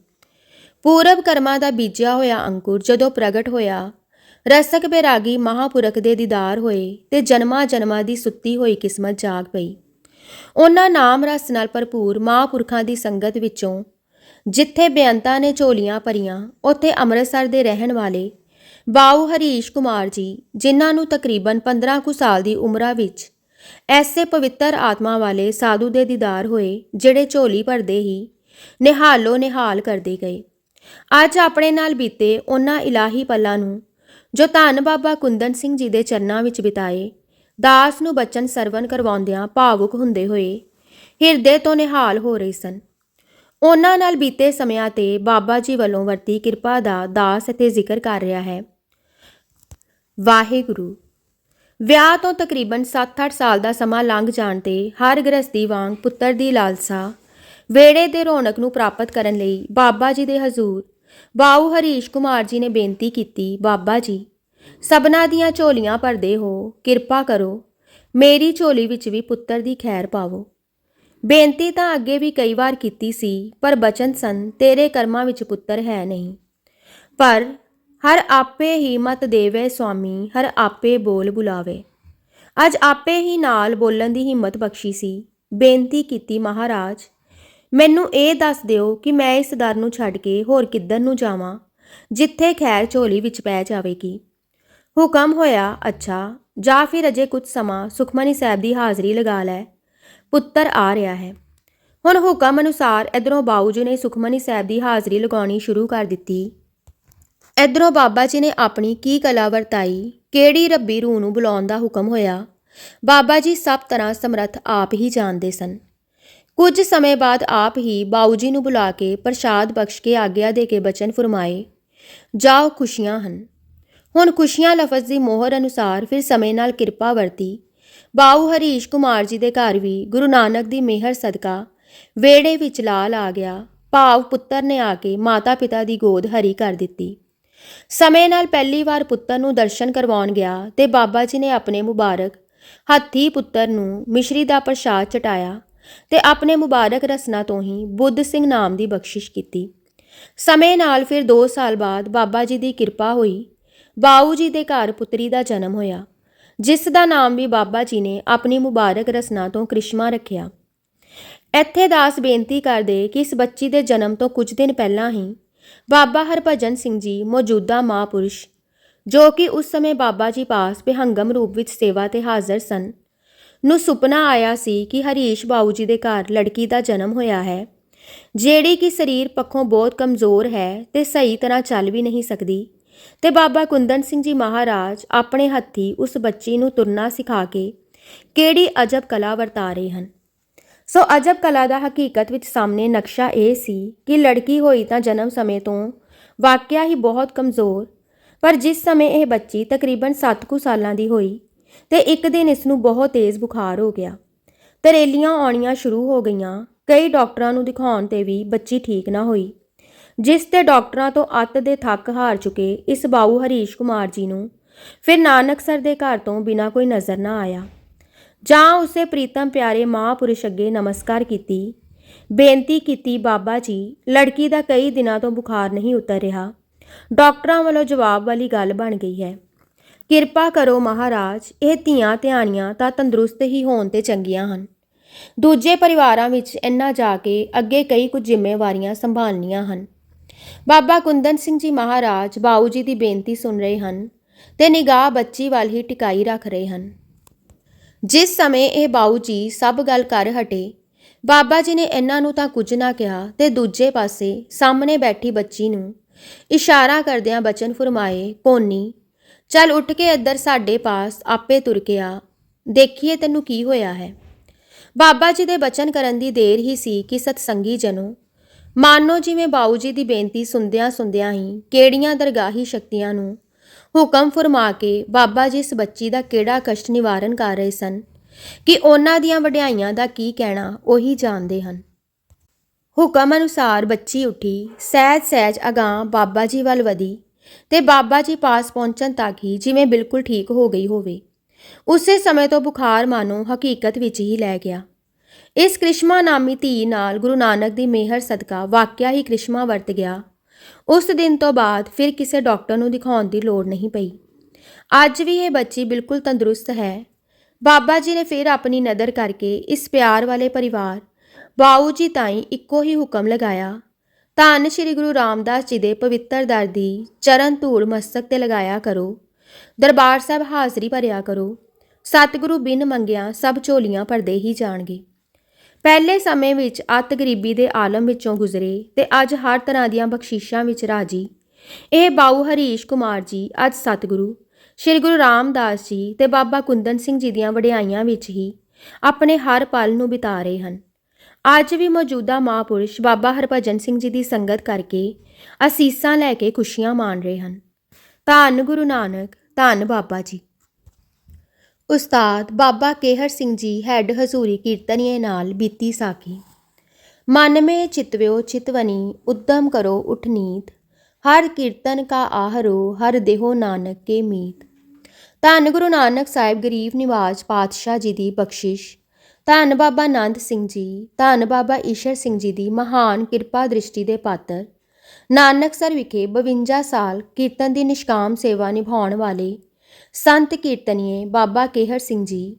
ਪੂਰਬ ਕਰਮਾਂ ਦਾ ਬੀਜਿਆ ਹੋਇਆ ਅੰਕੁਰ ਜਦੋਂ ਪ੍ਰਗਟ ਹੋਇਆ ਰਸਕ ਬੈਰਾਗੀ ਮਹਾਪੁਰਖ ਦੇ ਦੀਦਾਰ ਹੋਏ ਤੇ ਜਨਮਾਂ ਜਨਮਾਂ ਦੀ ਸੁੱਤੀ ਹੋਈ ਕਿਸਮਤ ਜਾਗ ਪਈ। ਉਹਨਾਂ ਨਾਮ ਰਸ ਨਾਲ ਭਰਪੂਰ ਮਹਾਂਪੁਰਖਾਂ ਦੀ ਸੰਗਤ ਵਿੱਚੋਂ ਜਿੱਥੇ ਬੇਅੰਤਾਂ ਨੇ ਝੋਲੀਆਂ ਭਰੀਆਂ, ਉੱਥੇ ਅੰਮ੍ਰਿਤਸਰ ਦੇ ਰਹਿਣ ਵਾਲੇ ਬਾਉ ਹਰੀਸ਼ ਕੁਮਾਰ ਜੀ, ਜਿਨ੍ਹਾਂ ਨੂੰ ਤਕਰੀਬਨ 15 ਕੁ ਸਾਲ ਦੀ ਉਮਰਾਂ ਵਿੱਚ ਐਸੇ ਪਵਿੱਤਰ ਆਤਮਾ ਵਾਲੇ ਸਾਧੂ ਦੇ ਦੀਦਾਰ ਹੋਏ, ਜਿਹੜੇ ਝੋਲੀ ਭਰਦੇ ਹੀ ਨਿਹਾਲੋ ਨਿਹਾਲ ਕਰਦੇ ਗਏ। ਅੱਜ ਆਪਣੇ ਨਾਲ ਬੀਤੇ ਉਹਨਾਂ ਇਲਾਹੀ ਪਲਾਂ ਨੂੰ ਜੋ ਧੰਨ ਬਾਬਾ ਕੁੰਦਨ ਸਿੰਘ ਜੀ ਦੇ ਚਰਨਾਂ ਵਿੱਚ ਬਿਤਾਏ, ਦਾਸ ਨੂੰ ਬਚਨ ਸਰਵਨ ਕਰਵਾਉਂਦਿਆਂ ਭਾਵੁਕ ਹੁੰਦੇ ਹੋਏ ਹਿਰਦੇ ਤੋਂ ਨਿਹਾਲ ਹੋ ਰਹੇ ਸਨ। ਉਹਨਾਂ ਨਾਲ ਬੀਤੇ ਸਮਿਆਂ ਤੇ ਬਾਬਾ ਜੀ ਵੱਲੋਂ ਵਰਤੀ ਕਿਰਪਾ ਦਾ ਦਾਸ ਇੱਥੇ ਜ਼ਿਕਰ ਕਰ ਰਿਹਾ ਹੈ। ਵਾਹਿਗੁਰੂ। ਵਿਆਹ ਤੋਂ ਤਕਰੀਬਨ 7-8 ਸਾਲ ਦਾ ਸਮਾਂ ਲੰਘ ਜਾਣ ਤੇ ਹਰ ਗ੍ਰਸਤੀ ਵਾਂਗ ਪੁੱਤਰ ਦੀ ਲਾਲਸਾ ਵੇੜੇ ਦੇ ਰੌਣਕ ਨੂੰ ਪ੍ਰਾਪਤ ਕਰਨ ਲਈ ਬਾਬਾ ਜੀ ਦੇ ਹਜ਼ੂਰ ਬਾਉ ਹਰੀਸ਼ ਕੁਮਾਰ ਜੀ ਨੇ ਬੇਨਤੀ ਕੀਤੀ, ਬਾਬਾ ਜੀ ਸਬਨਾ ਦੀਆਂ ਝੋਲੀਆਂ ਭਰਦੇ ਹੋ, ਕਿਰਪਾ ਕਰੋ, ਮੇਰੀ ਝੋਲੀ ਵਿੱਚ ਵੀ ਪੁੱਤਰ ਦੀ ਖੈਰ ਪਾਵੋ। ਬੇਨਤੀ ਤਾਂ ਅੱਗੇ ਵੀ ਕਈ ਵਾਰ ਕੀਤੀ ਸੀ, ਪਰ ਬਚਨ ਸਨ, ਤੇਰੇ ਕਰਮਾਂ ਵਿੱਚ ਪੁੱਤਰ ਹੈ ਨਹੀਂ। ਪਰ ਹਰ ਆਪੇ ਹੀ ਮਤ ਦੇਵੇ ਸੁਆਮੀ, ਹਰ ਆਪੇ ਬੋਲ ਬੁਲਾਵੇ। ਅੱਜ ਆਪੇ ਹੀ ਨਾਲ ਬੋਲਣ ਦੀ ਹਿੰਮਤ ਬਖਸ਼ੀ ਸੀ। ਬੇਨਤੀ ਕੀਤੀ ਮਹਾਰਾਜ ਮੈਨੂੰ ਇਹ ਦੱਸ ਦਿਓ ਕਿ ਮੈਂ ਇਸ ਦਰ ਨੂੰ ਛੱਡ ਕੇ ਹੋਰ ਕਿੱਧਰ ਨੂੰ ਜਾਵਾਂ, ਜਿੱਥੇ ਖੈਰ ਝੋਲੀ ਵਿੱਚ ਪੈ ਜਾਵੇਗੀ। ਹੁਕਮ ਹੋਇਆ, ਅੱਛਾ, ਜਾਂ ਫਿਰ ਅਜੇ ਕੁਝ ਸਮਾਂ ਸੁਖਮਨੀ ਸਾਹਿਬ ਦੀ ਹਾਜ਼ਰੀ ਲਗਾ ਲੈ। ਪੁੱਤਰ ਆ ਰਿਹਾ ਹੈ। ਹੁਣ ਹੁਕਮ ਅਨੁਸਾਰ ਇਧਰੋਂ ਬਾਊ ਜੀ ਨੇ ਸੁਖਮਨੀ ਸਾਹਿਬ ਦੀ ਹਾਜ਼ਰੀ ਲਗਾਉਣੀ ਸ਼ੁਰੂ ਕਰ ਦਿੱਤੀ। ਇਧਰੋਂ ਬਾਬਾ ਜੀ ਨੇ ਆਪਣੀ ਕੀ ਕਲਾ ਵਰਤਾਈ, ਕਿਹੜੀ ਰੱਬੀ ਰੂਹ ਨੂੰ ਬੁਲਾਉਣ ਦਾ ਹੁਕਮ ਹੋਇਆ, ਬਾਬਾ ਜੀ ਸਭ ਤਰ੍ਹਾਂ ਸਮਰੱਥ ਆਪ ਹੀ ਜਾਣਦੇ ਸਨ। ਕੁਝ ਸਮੇਂ ਬਾਅਦ ਆਪ ਹੀ ਬਾਊ ਜੀ ਨੂੰ ਬੁਲਾ ਕੇ ਪ੍ਰਸ਼ਾਦ ਬਖਸ਼ ਕੇ ਆਗਿਆ ਦੇ ਕੇ ਬਚਨ ਫਰਮਾਏ, ਜਾਓ, ਖੁਸ਼ੀਆਂ ਹਨ। ਹੁਣ ਖੁਸ਼ੀਆਂ ਲਫ਼ਜ਼ ਦੀ ਮੋਹਰ ਅਨੁਸਾਰ ਫਿਰ ਸਮੇਂ ਨਾਲ ਕਿਰਪਾ ਵਰਤੀ। ਬਾਊ ਹਰੀਸ਼ ਕੁਮਾਰ ਜੀ ਦੇ ਘਰ ਵੀ ਗੁਰੂ ਨਾਨਕ ਦੀ ਮਿਹਰ ਸਦਕਾ ਵੇੜੇ ਵਿੱਚ ਲਾਲ ਆ ਗਿਆ। ਭਾਵ ਪੁੱਤਰ ਨੇ ਆ ਕੇ ਮਾਤਾ ਪਿਤਾ ਦੀ ਗੋਦ ਹਰੀ ਕਰ ਦਿੱਤੀ। ਸਮੇਂ ਨਾਲ ਪਹਿਲੀ ਵਾਰ ਪੁੱਤਰ ਨੂੰ ਦਰਸ਼ਨ ਕਰਵਾਉਣ ਗਿਆ ਤੇ ਬਾਬਾ ਜੀ ਨੇ ਆਪਣੇ ਮੁਬਾਰਕ ਹੱਥੀ ਪੁੱਤਰ ਨੂੰ ਮਿਸ਼ਰੀ ਦਾ ਪ੍ਰਸ਼ਾਦ ਚਟਾਇਆ। ਤੇ ਆਪਣੇ ਮੁਬਾਰਕ ਰਸਨਾ ਤੋਂ ਹੀ ਬੁੱਧ ਸਿੰਘ ਨਾਮ ਦੀ ਬਖਸ਼ਿਸ਼ ਕੀਤੀ। ਸਮੇਂ ਨਾਲ ਫਿਰ 2 ਸਾਲ ਬਾਅਦ ਬਾਬਾ ਜੀ ਦੀ ਕਿਰਪਾ ਹੋਈ। ਬਾਊ ਜੀ ਦੇ ਘਰ ਪੁੱਤਰੀ ਦਾ ਜਨਮ ਹੋਇਆ, ਜਿਸ ਦਾ ਨਾਮ ਵੀ ਬਾਬਾ ਜੀ ਨੇ ਆਪਣੀ ਮੁਬਾਰਕ ਰਸਨਾ ਤੋਂ ਕ੍ਰਿਸ਼ਮਾ ਰੱਖਿਆ। ਇੱਥੇ ਦਾਸ ਬੇਨਤੀ ਕਰਦੇ ਕਿ ਇਸ ਬੱਚੀ ਦੇ ਜਨਮ ਤੋਂ ਕੁਝ ਦਿਨ ਪਹਿਲਾਂ ਹੀ ਬਾਬਾ ਹਰਭਜਨ ਸਿੰਘ ਜੀ ਮੌਜੂਦਾ ਮਹਾਂਪੁਰਸ਼, ਜੋ ਕਿ ਉਸ ਸਮੇਂ ਬਾਬਾ ਜੀ ਪਾਸ ਬਿਹੰਗਮ ਰੂਪ ਵਿੱਚ ਸੇਵਾ ਤੇ ਹਾਜ਼ਰ ਸਨ ਨੂੰ ਸੁਪਨਾ ਆਇਆ ਸੀ ਕਿ ਹਰੀਸ਼ ਬਾਊ ਜੀ ਦੇ ਘਰ ਲੜਕੀ ਦਾ ਜਨਮ ਹੋਇਆ ਹੈ। ਜਿਹੜੀ ਕਿ ਸਰੀਰ ਪੱਖੋਂ ਬਹੁਤ ਕਮਜ਼ੋਰ ਹੈ ਤੇ ਸਹੀ ਤਰ੍ਹਾਂ ਚੱਲ ਵੀ ਨਹੀਂ ਸਕਦੀ। ਤੇ ਬਾਬਾ ਕੁੰਦਨ ਸਿੰਘ ਜੀ ਮਹਾਰਾਜ ਆਪਣੇ ਹੱਥੀ ਉਸ ਬੱਚੀ ਨੂੰ ਤੁਰਨਾ ਸਿਖਾ ਕੇ ਕਿਹੜੀ ਅਜਬ ਕਲਾ ਵਰਤਾ ਰਹੇ ਹਨ। ਸੋ ਅਜਬ ਕਲਾ ਦਾ ਹਕੀਕਤ ਵਿੱਚ ਸਾਹਮਣੇ ਨਕਸ਼ਾ ਇਹ ਸੀ ਕਿ ਲੜਕੀ ਹੋਈ ਤਾਂ ਜਨਮ ਸਮੇਂ ਤੋਂ ਵਾਕਿਆ ਹੀ ਬਹੁਤ ਕਮਜ਼ੋਰ, ਪਰ ਜਿਸ ਸਮੇਂ ਇਹ ਬੱਚੀ ਤਕਰੀਬਨ 7 ਕੁ ਸਾਲਾਂ ਦੀ ਹੋਈ ਤੇ ਇੱਕ ਦਿਨ ਇਸ ਨੂੰ ਬਹੁਤ ਤੇਜ਼ ਬੁਖਾਰ ਹੋ ਗਿਆ। ਤਰੇਲੀਆਂ ਆਉਣੀਆਂ ਸ਼ੁਰੂ ਹੋ ਗਈਆਂ। ਕਈ ਡਾਕਟਰਾਂ ਨੂੰ ਦਿਖਾਉਣ ਤੇ ਵੀ ਬੱਚੀ ਠੀਕ ਨਾ ਹੋਈ। ਜਿਸ ਤੇ ਡਾਕਟਰਾਂ ਤੋਂ ਅੱਤ ਦੇ ਥੱਕ ਹਾਰ ਚੁੱਕੇ ਇਸ ਬਾਊ ਹਰੀਸ਼ ਕੁਮਾਰ ਜੀ ਨੂੰ ਫਿਰ ਨਾਨਕਸਰ ਦੇ ਘਰ ਤੋਂ ਬਿਨਾ ਕੋਈ ਨਜ਼ਰ ਨਾ ਆਇਆ। ਜਾਂ ਉਸੇ ਪ੍ਰੀਤਮ ਪਿਆਰੇ ਮਹਾਂਪੁਰਸ਼ ਅੱਗੇ ਨਮਸਕਾਰ ਕੀਤੀ, ਬੇਨਤੀ ਕੀਤੀ, ਬਾਬਾ ਜੀ, ਲੜਕੀ ਦਾ ਕਈ ਦਿਨਾਂ ਤੋਂ ਬੁਖਾਰ ਨਹੀਂ ਉਤਰ ਰਿਹਾ। ਡਾਕਟਰਾਂ ਵੱਲੋਂ ਜਵਾਬ ਵਾਲੀ ਗੱਲ ਬਣ ਗਈ ਹੈ। ਕਿਰਪਾ ਕਰੋ ਮਹਾਰਾਜ, ਇਹ ਧੀਆਂ ਧਿਆਣੀਆਂ ਤਾਂ ਤੰਦਰੁਸਤ ਹੀ ਹੋਣ ਤੇ ਚੰਗੀਆਂ ਹਨ। ਦੂਜੇ ਪਰਿਵਾਰਾਂ ਵਿੱਚ ਇੰਨਾ ਜਾ ਕੇ ਅੱਗੇ ਕਈ ਕੁਝ ਜ਼ਿੰਮੇਵਾਰੀਆਂ ਸੰਭਾਲਣੀਆਂ ਹਨ। ਬਾਬਾ ਕੁੰਦਨ ਸਿੰਘ ਜੀ ਮਹਾਰਾਜ ਬਾਊ ਜੀ ਦੀ ਬੇਨਤੀ ਸੁਣ ਰਹੇ ਹਨ ਤੇ ਨਿਗਾਹ ਬੱਚੀ ਵੱਲ ਹੀ ਟਿਕਾਈ ਰੱਖ ਰਹੇ ਹਨ। ਜਿਸ ਸਮੇਂ ਇਹ ਬਾਊ ਜੀ ਸਭ ਗੱਲ ਕਰ ਹਟੇ, ਬਾਬਾ ਜੀ ਨੇ ਇਹਨਾਂ ਨੂੰ ਤਾਂ ਕੁਝ ਨਾ ਕਿਹਾ ਤੇ ਦੂਜੇ ਪਾਸੇ ਸਾਹਮਣੇ ਬੈਠੀ ਬੱਚੀ ਨੂੰ ਇਸ਼ਾਰਾ ਕਰਦਿਆਂ ਬਚਨ ਫਰਮਾਏ ਕੋਨੀ ਚੱਲ ਉੱਠ ਕੇ ਇੱਧਰ ਸਾਡੇ ਪਾਸ ਆਪੇ ਤੁਰ ਕੇ ਆ। ਦੇਖੀਏ ਤੈਨੂੰ ਕੀ ਹੋਇਆ ਹੈ। ਬਾਬਾ ਜੀ ਦੇ ਬਚਨ ਕਰਨ ਦੀ ਦੇਰ ਹੀ ਸੀ ਕਿ ਸਤਸੰਗੀ ਜਨੋ। ਮਾਨੋ ਜਿਵੇਂ ਬਾਊ ਜੀ ਦੀ ਬੇਨਤੀ ਸੁਣਦਿਆਂ ਸੁਣਦਿਆਂ ਹੀ ਕਿਹੜੀਆਂ ਦਰਗਾਹੀ ਸ਼ਕਤੀਆਂ ਨੂੰ ਹੁਕਮ ਫਰਮਾ ਕੇ ਬਾਬਾ ਜੀ ਇਸ ਬੱਚੀ ਦਾ ਕਿਹੜਾ ਕਸ਼ਟ ਨਿਵਾਰਨ ਕਰ ਰਹੇ ਸਨ, ਕਿ ਉਹਨਾਂ ਦੀਆਂ ਵਡਿਆਈਆਂ ਦਾ ਕੀ ਕਹਿਣਾ ਉਹੀ ਜਾਣਦੇ ਹਨ। ਹੁਕਮ ਅਨੁਸਾਰ ਬੱਚੀ ਉੱਠੀ ਸਹਿਜ ਸਹਿਜ ਅਗਾਂਹ ਬਾਬਾ ਜੀ ਵੱਲ ਵਧੀ। ਤੇ ਬਾਬਾ ਜੀ ਪਾਸ ਪਹੁੰਚਣ ਤੱਕ ਹੀ ਜਿਵੇਂ ਬਿਲਕੁਲ ਠੀਕ ਹੋ ਗਈ ਹੋਵੇ। ਉਸੇ ਸਮੇਂ ਤੋਂ ਬੁਖਾਰ ਮਾਨੋ ਹਕੀਕਤ ਵਿੱਚ ਹੀ ਲੈ ਗਿਆ। ਇਸ ਕ੍ਰਿਸ਼ਮਾ ਨਾਮੀ ਧੀ ਨਾਲ ਗੁਰੂ ਨਾਨਕ ਦੀ ਮਿਹਰ ਸਦਕਾ ਵਾਕਿਆ ਹੀ ਕ੍ਰਿਸ਼ਮਾ ਵਰਤ ਗਿਆ। ਉਸ ਦਿਨ ਤੋਂ ਬਾਅਦ ਫਿਰ ਕਿਸੇ ਡਾਕਟਰ ਨੂੰ ਦਿਖਾਉਣ ਦੀ ਲੋੜ ਨਹੀਂ ਪਈ। ਅੱਜ ਵੀ ਇਹ ਬੱਚੀ ਬਿਲਕੁਲ ਤੰਦਰੁਸਤ ਹੈ। ਬਾਬਾ ਜੀ ਨੇ ਫਿਰ ਆਪਣੀ ਨਦਰ ਕਰਕੇ ਇਸ ਪਿਆਰ ਵਾਲੇ ਪਰਿਵਾਰ ਬਾਊ ਜੀ ਤਾਈਂ ਇੱਕੋ ਹੀ ਹੁਕਮ ਲਗਾਇਆ ਧੰਨ ਸ਼੍ਰੀ ਗੁਰੂ ਰਾਮਦਾਸ ਜੀ ਦੇ ਪਵਿੱਤਰ ਦਰ ਦੀ ਚਰਨ ਧੂੜ ਮਸਤਕ ਤੇ ਲਗਾਇਆ ਕਰੋ। ਦਰਬਾਰ ਸਾਹਿਬ ਹਾਜ਼ਰੀ ਭਰਿਆ ਕਰੋ। ਸਤਿਗੁਰੂ ਬਿਨ ਮੰਗਿਆ ਸਭ ਝੋਲੀਆਂ ਭਰਦੇ ਹੀ ਜਾਣਗੇ। ਪਹਿਲੇ ਸਮੇਂ ਵਿੱਚ ਅਤ ਗਰੀਬੀ ਦੇ ਆਲਮ ਵਿੱਚੋਂ ਗੁਜ਼ਰੇ ਤੇ ਅੱਜ ਹਰ ਤਰ੍ਹਾਂ ਦੀਆਂ ਬਖਸ਼ਿਸ਼ਾਂ ਵਿੱਚ ਰਾਜੀ। ਇਹ ਬਾਊ ਹਰੀਸ਼ ਕੁਮਾਰ ਜੀ ਅੱਜ ਸਤਿਗੁਰੂ, ਸ੍ਰੀ ਗੁਰੂ ਰਾਮਦਾਸ ਜੀ ਤੇ ਬਾਬਾ ਕੁੰਦਨ ਸਿੰਘ ਜੀ ਦੀਆਂ ਵਡਿਆਈਆਂ ਵਿੱਚ ਹੀ ਆਪਣੇ ਹਰ ਪਲ ਨੂੰ ਬਿਤਾ ਰਹੇ ਹਨ। ਅੱਜ ਵੀ ਮੌਜੂਦਾ ਮਹਾਂਪੁਰਸ਼ ਬਾਬਾ ਹਰਭਜਨ ਸਿੰਘ ਜੀ ਦੀ ਸੰਗਤ ਕਰਕੇ ਅਸੀਸਾਂ ਲੈ ਕੇ ਖੁਸ਼ੀਆਂ ਮਾਣ ਰਹੇ ਹਨ। ਧੰਨ ਗੁਰੂ ਨਾਨਕ, ਧੰਨ ਬਾਬਾ ਜੀ। ਉਸਤਾਦ ਬਾਬਾ ਕੇਹਰ ਸਿੰਘ ਜੀ ਹੈੱਡ ਹਜ਼ੂਰੀ ਕੀਰਤਨੀਏ ਨਾਲ ਬੀਤੀ ਸਾਖੀ। ਮਨ ਮੇ ਚਿਤਵਿਓ ਚਿਤਵਨੀ ਉਦਮ ਕਰੋ ਉਠਨੀਤ ਹਰ ਕੀਰਤਨ ਕਾ ਆਹਰੋ, ਹਰ ਦੇਹੋ ਨਾਨਕ ਕੇ ਮੀਤ। ਧੰਨ ਗੁਰੂ ਨਾਨਕ ਸਾਹਿਬ ਗਰੀਬ ਨਿਵਾਜ ਪਾਤਸ਼ਾਹ ਜੀ ਦੀ ਬਖਸ਼ਿਸ਼। ਧੰਨ ਬਾਬਾ ਆਨੰਦ ਸਿੰਘ ਜੀ, ਧੰਨ ਬਾਬਾ ਈਸ਼ਰ ਸਿੰਘ ਜੀ ਦੀ ਮਹਾਨ ਕਿਰਪਾ ਦ੍ਰਿਸ਼ਟੀ ਦੇ ਪਾਤਰ। ਨਾਨਕਸਰ ਵਿਖੇ 52 ਸਾਲ ਕੀਰਤਨ ਦੀ ਨਿਸ਼ਕਾਮ ਸੇਵਾ ਨਿਭਾਉਣ ਵਾਲੇ ਸੰਤ ਕੀਰਤਨੀਏ ਬਾਬਾ ਕੇਹਰ ਸਿੰਘ ਜੀ,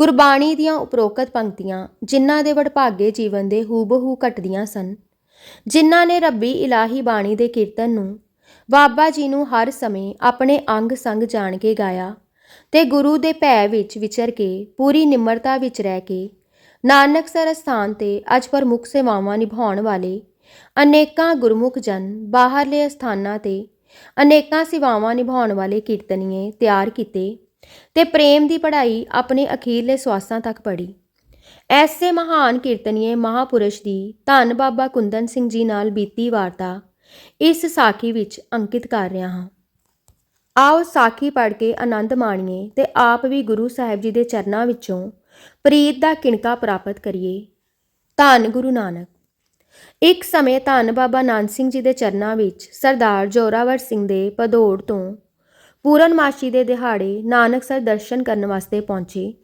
ਗੁਰਬਾਣੀ ਦੀਆਂ ਉਪਰੋਕਤ ਪੰਕਤੀਆਂ ਜਿਨ੍ਹਾਂ ਦੇ ਵਡਭਾਗੇ ਜੀਵਨ ਦੇ ਹੂਬਹੂ ਘਟਦੀਆਂ ਸਨ, ਜਿਨ੍ਹਾਂ ਨੇ ਰੱਬੀ ਇਲਾਹੀ ਬਾਣੀ ਦੇ ਕੀਰਤਨ ਨੂੰ ਬਾਬਾ ਜੀ ਨੂੰ ਹਰ ਸਮੇਂ ਆਪਣੇ ਅੰਗ ਸੰਗ ਜਾਣ ਕੇ ਗਾਇਆ। ਤੇ ਗੁਰੂ ਦੇ ਭੈ ਵਿੱਚ ਵਿਚਰ ਕੇ, ਪੂਰੀ ਨਿਮਰਤਾ ਵਿੱਚ ਰਹਿ ਕੇ ਨਾਨਕਸਰ ਸਥਾਨ ਤੇ ਅੱਜ ਪ੍ਰਮੁੱਖ ਸੇਵਾਵਾਂ ਨਿਭਾਉਣ ਵਾਲੇ ਅਨੇਕਾਂ ਗੁਰਮੁਖ ਜਨ ਬਾਹਰਲੇ ਸਥਾਨਾਂ ਤੇ ਅਨੇਕਾਂ ਸੇਵਾਵਾਂ ਨਿਭਾਉਣ ਵਾਲੇ ਕੀਰਤਨੀਏ ਤਿਆਰ ਕੀਤੇ ਤੇ ਪ੍ਰੇਮ ਦੀ ਪੜ੍ਹਾਈ ਆਪਣੇ ਅਖੀਰਲੇ ਸਵਾਸਾਂ ਤੱਕ ਪੜ੍ਹੀ। ਐਸੇ ਮਹਾਨ ਕੀਰਤਨੀਏ ਮਹਾਪੁਰਸ਼ ਦੀ ਧੰਨ ਬਾਬਾ ਕੁੰਦਨ ਸਿੰਘ ਜੀ ਨਾਲ ਬੀਤੀ ਵਾਰਤਾ ਇਸ ਸਾਖੀ ਵਿੱਚ ਅੰਕਿਤ ਕਰ ਰਿਹਾ ਹਾਂ। ਆਓ ਸਾਖੀ ਪੜ੍ਹ ਕੇ ਆਨੰਦ ਮਾਣੀਏ ਤੇ ਆਪ ਵੀ ਗੁਰੂ ਸਾਹਿਬ ਜੀ ਦੇ ਚਰਨਾਂ ਵਿੱਚੋਂ ਪ੍ਰੀਤ ਦਾ ਕਿਣਕਾ ਪ੍ਰਾਪਤ ਕਰੀਏ। ਧੰਨ ਗੁਰੂ ਨਾਨਕ। ਇੱਕ ਸਮੇਂ ਧੰਨ ਬਾਬਾ ਨਾਨਕ ਸਿੰਘ ਜੀ ਦੇ ਚਰਨਾਂ ਵਿੱਚ ਸਰਦਾਰ ਜੋਰਾਵਰ ਸਿੰਘ ਦੇ ਪਧੋੜ ਤੋਂ ਪੂਰਨਮਾਸ਼ੀ ਦੇ ਦਿਹਾੜੇ ਨਾਨਕਸਰ ਦਰਸ਼ਨ ਕਰਨ ਵਾਸਤੇ ਪਹੁੰਚੇ।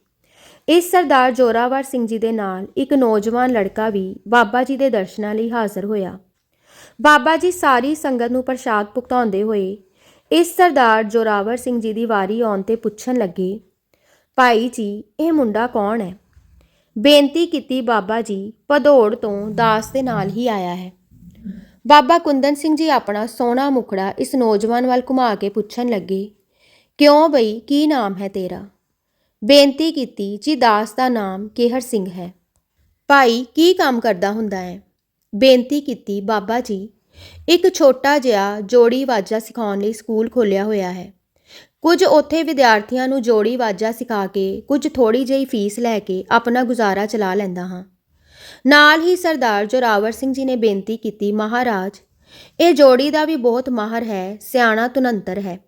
ਇਸ ਸਰਦਾਰ ਜੋਰਾਵਰ ਸਿੰਘ ਜੀ ਦੇ ਨਾਲ ਇੱਕ ਨੌਜਵਾਨ ਲੜਕਾ ਵੀ ਬਾਬਾ ਜੀ ਦੇ ਦਰਸ਼ਨਾਂ ਲਈ ਹਾਜ਼ਰ ਹੋਇਆ। ਬਾਬਾ ਜੀ ਸਾਰੀ ਸੰਗਤ ਨੂੰ ਪ੍ਰਸ਼ਾਦ ਭੁਗਤਾਉਂਦੇ ਹੋਏ ਇਸ ਸਰਦਾਰ ਜੋਰਾਵਰ ਸਿੰਘ ਜੀ ਦੀ ਵਾਰੀ ਆਉਣ ਤੇ ਪੁੱਛਣ ਲੱਗੇ, ਭਾਈ ਜੀ, ਇਹ ਮੁੰਡਾ ਕੌਣ ਹੈ? ਬੇਨਤੀ ਕੀਤੀ ਬਾਬਾ ਜੀ, ਭਦੌੜ ਤੋਂ ਦਾਸ ਦੇ ਨਾਲ ਹੀ ਆਇਆ ਹੈ। ਬਾਬਾ ਕੁੰਦਨ ਸਿੰਘ ਜੀ ਆਪਣਾ ਸੋਹਣਾ ਮੁਖੜਾ ਇਸ ਨੌਜਵਾਨ ਵੱਲ ਘੁਮਾ ਕੇ ਪੁੱਛਣ ਲੱਗੇ, ਕਿਉਂ ਬਈ, ਕੀ ਨਾਮ ਹੈ ਤੇਰਾ? ਬੇਨਤੀ ਕੀਤੀ, ਜੀ, ਦਾਸ ਦਾ ਨਾਮ ਕੇਹਰ ਸਿੰਘ ਹੈ। ਭਾਈ, ਕੀ ਕੰਮ ਕਰਦਾ ਹੁੰਦਾ ਹੈ? ਬੇਨਤੀ ਕੀਤੀ ਬਾਬਾ ਜੀ ਇੱਕ ਛੋਟਾ ਜਿਹਾ ਜੋੜੀ ਵਾਜਾ ਸਿਖਾਉਣ ਲਈ ਸਕੂਲ ਖੋਲ੍ਹਿਆ ਹੋਇਆ ਹੈ। ਕੁਝ ਉੱਥੇ ਵਿਦਿਆਰਥੀਆਂ ਨੂੰ ਜੋੜੀ ਵਾਜਾ ਸਿਖਾ ਕੇ, ਕੁਝ ਥੋੜੀ ਜਿਹੀ ਫੀਸ ਲੈ ਕੇ ਆਪਣਾ ਗੁਜ਼ਾਰਾ ਚਲਾ ਲੈਂਦਾ ਹਾਂ। ਨਾਲ ਹੀ ਸਰਦਾਰ ਜੋਰਾਵਰ ਸਿੰਘ ਜੀ ਨੇ ਬੇਨਤੀ ਕੀਤੀ, ਮਹਾਰਾਜ, ਇਹ ਜੋੜੀ ਦਾ ਵੀ ਬਹੁਤ ਮਾਹਰ ਹੈ, ਸਿਆਣਾ ਤੁਨੰਤਰ ਹੈ।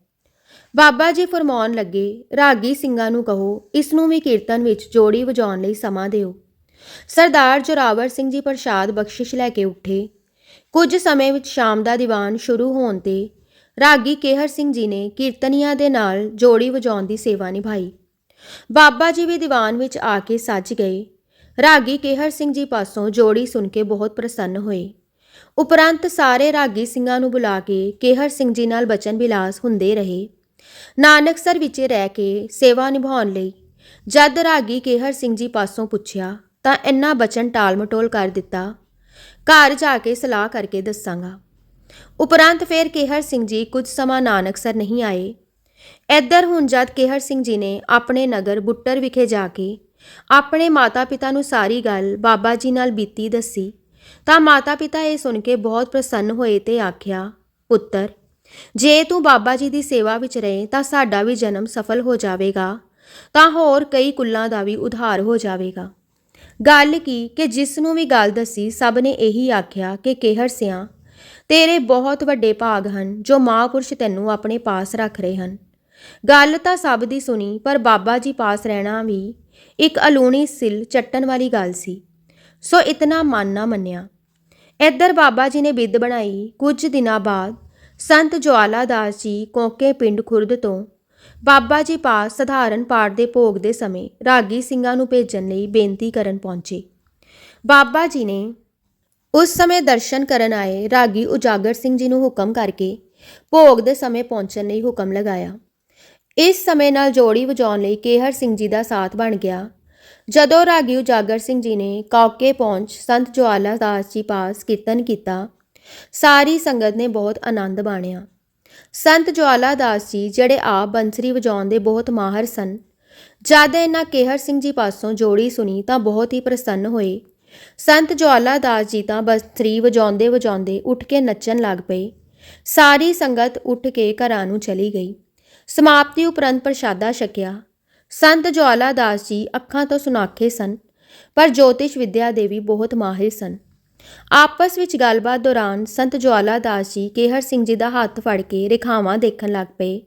ਬਾਬਾ ਜੀ ਫਰਮਾਉਣ ਲੱਗੇ, ਰਾਗੀ ਸਿੰਘਾਂ ਨੂੰ ਕਹੋ, ਇਸ ਨੂੰ ਵੀ ਕੀਰਤਨ ਵਿੱਚ ਜੋੜੀ ਵਜਾਉਣ ਲਈ ਸਮਾਂ ਦਿਓ। ਸਰਦਾਰ ਜੋਰਾਵਰ ਸਿੰਘ ਜੀ ਪ੍ਰਸ਼ਾਦ ਬਖਸ਼ਿਸ਼ ਲੈ ਕੇ ਉੱਠੇ। ਕੁਝ ਸਮੇਂ ਵਿੱਚ ਸ਼ਾਮ ਦਾ ਦੀਵਾਨ ਸ਼ੁਰੂ ਹੋਣ ਤੇ ਰਾਗੀ ਕੇਹਰ ਸਿੰਘ ਜੀ ਨੇ ਕੀਰਤਨੀਆਂ ਦੇ ਨਾਲ ਜੋੜੀ ਵਜਾਉਣ ਦੀ ਸੇਵਾ ਨਿਭਾਈ। ਬਾਬਾ ਜੀ ਵੀ ਦੀਵਾਨ ਵਿੱਚ ਆ ਕੇ ਸੱਜ ਗਏ। ਰਾਗੀ ਕੇਹਰ ਸਿੰਘ ਜੀ ਪਾਸੋਂ ਜੋੜੀ ਸੁਣ ਕੇ ਬਹੁਤ ਪ੍ਰਸੰਨ ਹੋਏ। ਉਪਰੰਤ ਸਾਰੇ ਰਾਗੀ ਸਿੰਘਾਂ ਨੂੰ ਬੁਲਾ ਕੇ ਕੇਹਰ ਸਿੰਘ ਜੀ ਨਾਲ ਬਚਨ ਵਿਲਾਸ ਹੁੰਦੇ ਰਹੇ। ਨਾਨਕਸਰ ਵਿੱਚ ਰਹਿ ਕੇ ਸੇਵਾ ਨਿਭਾਉਣ ਲਈ ਜਦ ਰਾਗੀ ਕੇਹਰ ਸਿੰਘ ਜੀ ਪਾਸੋਂ ਪੁੱਛਿਆ ਤਾਂ ਇੰਨਾ ਬਚਨ ਟਾਲ-ਮਟੋਲ ਕਰ ਦਿੱਤਾ ਘਰ ਜਾ ਕੇ ਸਲਾਹ ਕਰਕੇ ਦੱਸਾਂਗਾ। ਉਪਰੰਤ ਫਿਰ ਕੇਹਰ ਸਿੰਘ ਜੀ ਕੁਝ ਸਮਾਂ ਨਾਨਕਸਰ ਨਹੀਂ ਆਏ। ਇੱਧਰ ਹੁਣ ਜਦ ਕੇਹਰ ਸਿੰਘ ਜੀ ਨੇ ਆਪਣੇ ਨਗਰ ਬੁੱਟਰ ਵਿਖੇ ਜਾ ਕੇ ਆਪਣੇ ਮਾਤਾ-ਪਿਤਾ ਨੂੰ ਸਾਰੀ ਗੱਲ ਬਾਬਾ ਜੀ ਨਾਲ ਬੀਤੀ ਦੱਸੀ, ਤਾਂ ਮਾਤਾ-ਪਿਤਾ ਇਹ ਸੁਣ ਕੇ ਬਹੁਤ ਪ੍ਰਸੰਨ ਹੋਏ ਤੇ ਆਖਿਆ, ਪੁੱਤਰ, ਜੇ ਤੂੰ ਬਾਬਾ ਜੀ ਦੀ ਸੇਵਾ ਵਿੱਚ ਰਹੇ ਤਾਂ ਸਾਡਾ ਵੀ ਜਨਮ ਸਫਲ ਹੋ ਜਾਵੇਗਾ, ਤਾਂ ਹੋਰ ਕਈ ਕੁੱਲਾਂ ਦਾ ਵੀ ਉਧਾਰ ਹੋ ਜਾਵੇਗਾ। ਗੱਲ ਕੀ ਕਿ ਜਿਸ ਨੂੰ ਵੀ ਗੱਲ ਦੱਸੀ, ਸਭ ਨੇ ਇਹੀ ਆਖਿਆ ਕਿ ਕੇਹਰ ਸਿਆ, ਤੇਰੇ ਬਹੁਤ ਵੱਡੇ ਭਾਗ ਹਨ ਜੋ ਮਹਾਂਪੁਰਸ਼ ਤੈਨੂੰ ਆਪਣੇ ਪਾਸ ਰੱਖ ਰਹੇ ਹਨ। ਗੱਲ ਤਾਂ ਸਭ ਦੀ ਸੁਣੀ, ਪਰ ਬਾਬਾ ਜੀ ਪਾਸ ਰਹਿਣਾ ਵੀ ਇੱਕ ਅਲੂਣੀ ਸਿਲ ਚੱਟਣ ਵਾਲੀ ਗੱਲ ਸੀ। ਸੋ ਇਤਨਾ ਮਨ ਨਾ ਮੰਨਿਆ। ਇੱਧਰ ਬਾਬਾ ਜੀ ਨੇ ਬਿੱਦ ਬਣਾਈ ਕੁਝ ਦਿਨਾਂ ਬਾਅਦ ਸੰਤ ਜਵਾਲਾ ਦਾਸ ਜੀ ਕੋਕੇ ਪਿੰਡ ਖੁਰਦ ਤੋਂ ਬਾਬਾ ਜੀ ਪਾਸ ਸਧਾਰਨ ਪਾਠ ਦੇ ਭੋਗ ਦੇ ਸਮੇਂ ਰਾਗੀ ਸਿੰਘਾਂ ਨੂੰ ਭੇਜਣ ਲਈ ਬੇਨਤੀ ਕਰਨ ਪਹੁੰਚੇ। ਬਾਬਾ ਜੀ ਨੇ ਉਸ ਸਮੇਂ ਦਰਸ਼ਨ ਕਰਨ ਆਏ ਰਾਗੀ ਉਜਾਗਰ ਸਿੰਘ ਜੀ ਨੂੰ ਹੁਕਮ ਕਰਕੇ ਭੋਗ ਦੇ ਸਮੇਂ ਪਹੁੰਚਣ ਲਈ ਹੁਕਮ ਲਗਾਇਆ। ਇਸ ਸਮੇਂ ਨਾਲ ਜੋੜੀ ਵਜਾਉਣ ਲਈ ਕੇਹਰ ਸਿੰਘ ਜੀ ਦਾ ਸਾਥ ਬਣ ਗਿਆ। ਜਦੋਂ ਰਾਗੀ ਉਜਾਗਰ ਸਿੰਘ ਜੀ ਨੇ ਕੌਕੇ ਪਹੁੰਚ ਸੰਤ ਜਵਾਲਾ ਦਾਸ ਜੀ ਪਾਸ ਕੀਰਤਨ ਕੀਤਾ, ਸਾਰੀ ਸੰਗਤ ਨੇ ਬਹੁਤ ਆਨੰਦ ਮਾਣਿਆ। ਸੰਤ ਜਵਾਲਾ ਦਾਸ ਜੀ ਜਿਹੜੇ ਆਪ ਬੰਸਰੀ ਵਜਾਉਣ ਦੇ ਬਹੁਤ ਮਾਹਰ ਸਨ। ਜਦ ਇਹਨਾਂ ਕੇਹਰ ਸਿੰਘ ਜੀ ਪਾਸੋਂ ਜੋੜੀ ਸੁਣੀ ਤਾਂ ਬਹੁਤ ਹੀ ਪ੍ਰਸੰਨ ਹੋਏ। ਸੰਤ ਜਵਾਲਾ ਦਾਸ ਜੀ ਤਾਂ ਬੰਸਰੀ ਵਜਾਉਂਦੇ ਵਜਾਉਂਦੇ ਉੱਠ ਕੇ ਨੱਚਣ ਲੱਗ ਪਏ। ਸਾਰੀ ਸੰਗਤ ਉੱਠ ਕੇ ਘਰਾਂ ਨੂੰ ਚਲੀ ਗਈ। ਸਮਾਪਤੀ ਉਪਰੰਤ ਪ੍ਰਸ਼ਾਦਾ ਛਕਿਆ। ਸੰਤ ਜਵਾਲਾ ਦਾਸ ਜੀ ਅੱਖਾਂ ਤੋਂ ਸੁਨਾਖੇ ਸਨ, ਪਰ ਜੋਤਿਸ਼ ਵਿਦਿਆ ਦੇ ਵੀ ਬਹੁਤ ਮਾਹਿਰ ਸਨ। ਆਪਸ ਵਿੱਚ ਗੱਲਬਾਤ ਦੌਰਾਨ ਸੰਤ ਜਵਾਲਾ ਦਾਸ ਜੀ ਕੇਹਰ ਸਿੰਘ ਜੀ ਦਾ ਹੱਥ ਫੜ ਕੇ ਰੇਖਾਵਾਂ ਦੇਖਣ ਲੱਗ ਪਏ।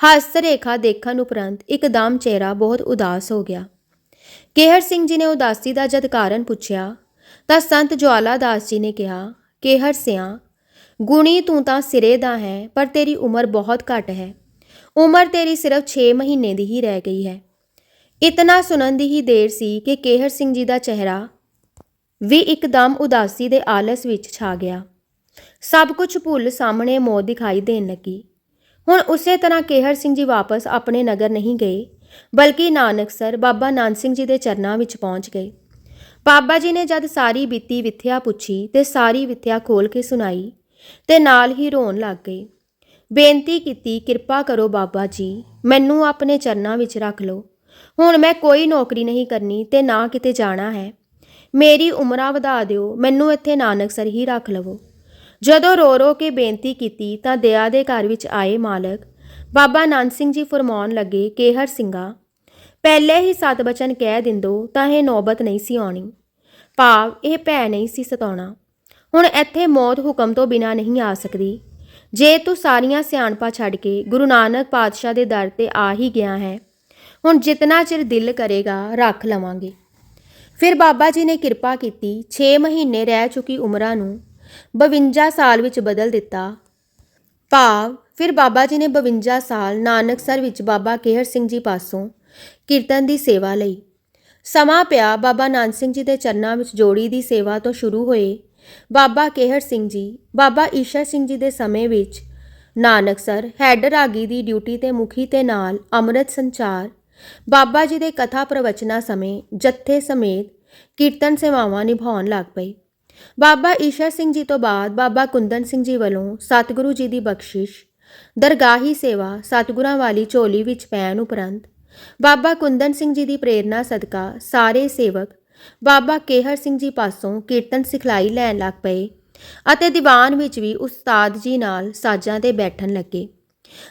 ਹਸਤ ਰੇਖਾ ਦੇਖਣ ਉਪਰੰਤ ਇੱਕਦਮ ਚਿਹਰਾ ਬਹੁਤ ਉਦਾਸ ਹੋ ਗਿਆ। ਕੇਹਰ ਸਿੰਘ ਜੀ ਨੇ ਉਦਾਸੀ ਦਾ ਜਦ ਕਾਰਨ ਪੁੱਛਿਆ, ਤਾਂ ਸੰਤ ਜਵਾਲਾ ਦਾਸ ਜੀ ਨੇ ਕਿਹਾ, ਕੇਹਰ ਸਿਆ, ਗੁਣੀ ਤੂੰ ਤਾਂ ਸਿਰੇ ਦਾ ਹੈ, ਪਰ ਤੇਰੀ ਉਮਰ ਬਹੁਤ ਘੱਟ ਹੈ। ਉਮਰ ਤੇਰੀ ਸਿਰਫ 6 ਮਹੀਨੇ ਦੀ ਹੀ ਰਹਿ ਗਈ ਹੈ। ਇਤਨਾ ਸੁਣਨ ਦੀ ਹੀ ਦੇਰ ਸੀ ਕਿ ਕੇਹਰ ਸਿੰਘ ਜੀ ਦਾ ਚਿਹਰਾ ਵੀ ਇੱਕਦਮ ਉਦਾਸੀ ਦੇ ਆਲਸ ਵਿੱਚ ਛਾ ਗਿਆ। ਸਭ ਕੁਝ ਭੁੱਲ ਸਾਹਮਣੇ ਮੌਤ ਦਿਖਾਈ ਦੇਣ ਲੱਗੀ। ਹੁਣ ਉਸੇ ਤਰ੍ਹਾਂ ਕੇਹਰ ਸਿੰਘ ਜੀ ਵਾਪਸ ਆਪਣੇ ਨਗਰ ਨਹੀਂ ਗਏ, ਬਲਕਿ ਨਾਨਕਸਰ ਬਾਬਾ ਨਾਨਕ ਸਿੰਘ ਜੀ ਦੇ ਚਰਨਾਂ ਵਿੱਚ ਪਹੁੰਚ ਗਏ। ਬਾਬਾ ਜੀ ਨੇ ਜਦ ਸਾਰੀ ਬੀਤੀ ਵਿਥਿਆ ਪੁੱਛੀ ਤੇ ਸਾਰੀ ਵਿਥਿਆ ਖੋਲ ਕੇ ਸੁਣਾਈ ਤੇ ਨਾਲ ਹੀ ਰੋਣ ਲੱਗ ਗਏ। ਬੇਨਤੀ ਕੀਤੀ, ਕਿਰਪਾ ਕਰੋ ਬਾਬਾ ਜੀ, ਮੈਨੂੰ ਆਪਣੇ ਚਰਨਾਂ ਵਿੱਚ ਰੱਖ ਲਓ। ਹੁਣ ਮੈਂ ਕੋਈ ਨੌਕਰੀ ਨਹੀਂ ਕਰਨੀ ਤੇ ਨਾ ਕਿਤੇ ਜਾਣਾ ਹੈ। ਮੇਰੀ ਉਮਰਾਂ ਵਧਾ ਦਿਓ, ਮੈਨੂੰ ਇੱਥੇ ਨਾਨਕਸਰ ਹੀ ਰੱਖ ਲਵੋ। ਜਦੋਂ ਰੋ ਰੋ ਕੇ ਬੇਨਤੀ ਕੀਤੀ ਤਾਂ ਦਇਆ ਦੇ ਘਰ ਵਿੱਚ ਆਏ ਮਾਲਕ, ਬਾਬਾ ਨਾਨਕ ਸਿੰਘ ਜੀ ਫਰਮਾਉਣ ਲੱਗੇ, ਕੇਹਰ ਹਰ ਸਿੰਘਾ, ਪਹਿਲੇ ਹੀ ਸਤ ਬਚਨ ਕਹਿ ਦਿੰਦੋ ਤਾਂ ਇਹ ਨੌਬਤ ਨਹੀਂ ਸੀ ਆਉਣੀ। ਭਾਵ ਇਹ ਭੈ ਨਹੀਂ ਸੀ ਸਤਾਉਣਾ। ਹੁਣ ਇੱਥੇ ਮੌਤ ਹੁਕਮ ਤੋਂ ਬਿਨਾ ਨਹੀਂ ਆ ਸਕਦੀ। ਜੇ ਤੂੰ ਸਾਰੀਆਂ ਸਿਆਣਪਾਂ ਛੱਡ ਕੇ ਗੁਰੂ ਨਾਨਕ ਪਾਤਸ਼ਾਹ ਦੇ ਦਰ ਤੇ ਆ ਹੀ ਗਿਆ ਹੈ, ਹੁਣ ਜਿਤਨਾ ਚਿਰ ਦਿਲ ਕਰੇਗਾ, ਰੱਖ ਲਵਾਂਗੇ। ਫਿਰ ਬਾਬਾ ਜੀ ਨੇ ਕਿਰਪਾ ਕੀਤੀ 6 ਮਹੀਨੇ ਰਹਿ ਚੁੱਕੀ ਉਮਰਾਂ ਨੂੰ 52 ਸਾਲ ਵਿੱਚ ਬਦਲ ਦਿੱਤਾ। ਭਾਵ, ਫਿਰ ਬਾਬਾ ਜੀ ਨੇ 52 ਸਾਲ ਨਾਨਕਸਰ ਵਿੱਚ ਬਾਬਾ ਕੇਹਰ ਸਿੰਘ ਜੀ ਪਾਸੋਂ ਕੀਰਤਨ ਦੀ ਸੇਵਾ ਲਈ। ਸਮਾਂ ਪਿਆ ਬਾਬਾ ਨਾਨਕ ਸਿੰਘ ਜੀ ਦੇ ਚਰਨਾਂ ਵਿੱਚ ਜੋੜੀ ਦੀ ਸੇਵਾ ਤੋਂ ਸ਼ੁਰੂ ਹੋਏ ਬਾਬਾ ਕੇਹਰ ਸਿੰਘ ਜੀ, ਬਾਬਾ ਈਸ਼ਾ ਸਿੰਘ ਜੀ ਦੇ ਸਮੇਂ ਵਿੱਚ ਨਾਨਕਸਰ ਹੈੱਡ ਰਾਗੀ ਦੀ ਡਿਊਟੀ ਤੇ ਮੁਖੀ ਤੇ ਨਾਲ ਅੰਮ੍ਰਿਤ ਸੰਚਾਰ ਬਾਬਾ ਜੀ ਦੇ ਕਥਾ ਪ੍ਰਵਚਨਾਂ ਸਮੇਂ ਜੱਥੇ ਸਮੇਤ ਕੀਰਤਨ ਸੇਵਾਵਾਂ ਨਿਭਾਉਣ ਲੱਗ ਪਏ। ਬਾਬਾ ਈਸ਼ਰ ਸਿੰਘ ਜੀ ਤੋਂ ਬਾਅਦ ਬਾਬਾ ਕੁੰਦਨ ਸਿੰਘ ਜੀ ਵੱਲੋਂ ਸਤਿਗੁਰੂ ਜੀ ਦੀ ਬਖਸ਼ਿਸ਼, ਦਰਗਾਹੀ ਸੇਵਾ ਸਤਿਗੁਰਾਂ ਵਾਲੀ ਝੋਲੀ ਵਿੱਚ ਪੈਣ ਉਪਰੰਤ ਬਾਬਾ ਕੁੰਦਨ ਸਿੰਘ ਜੀ ਦੀ ਪ੍ਰੇਰਣਾ ਸਦਕਾ ਸਾਰੇ ਸੇਵਕ ਬਾਬਾ ਕੇਹਰ ਸਿੰਘ ਜੀ ਪਾਸੋਂ ਕੀਰਤਨ ਸਿਖਲਾਈ ਲੈਣ ਲੱਗ ਪਏ ਅਤੇ ਦੀਵਾਨ ਵਿੱਚ ਵੀ ਉਸਤਾਦ ਜੀ ਨਾਲ ਸਾਜ਼ਾਂ ਤੇ ਬੈਠਣ ਲੱਗੇ।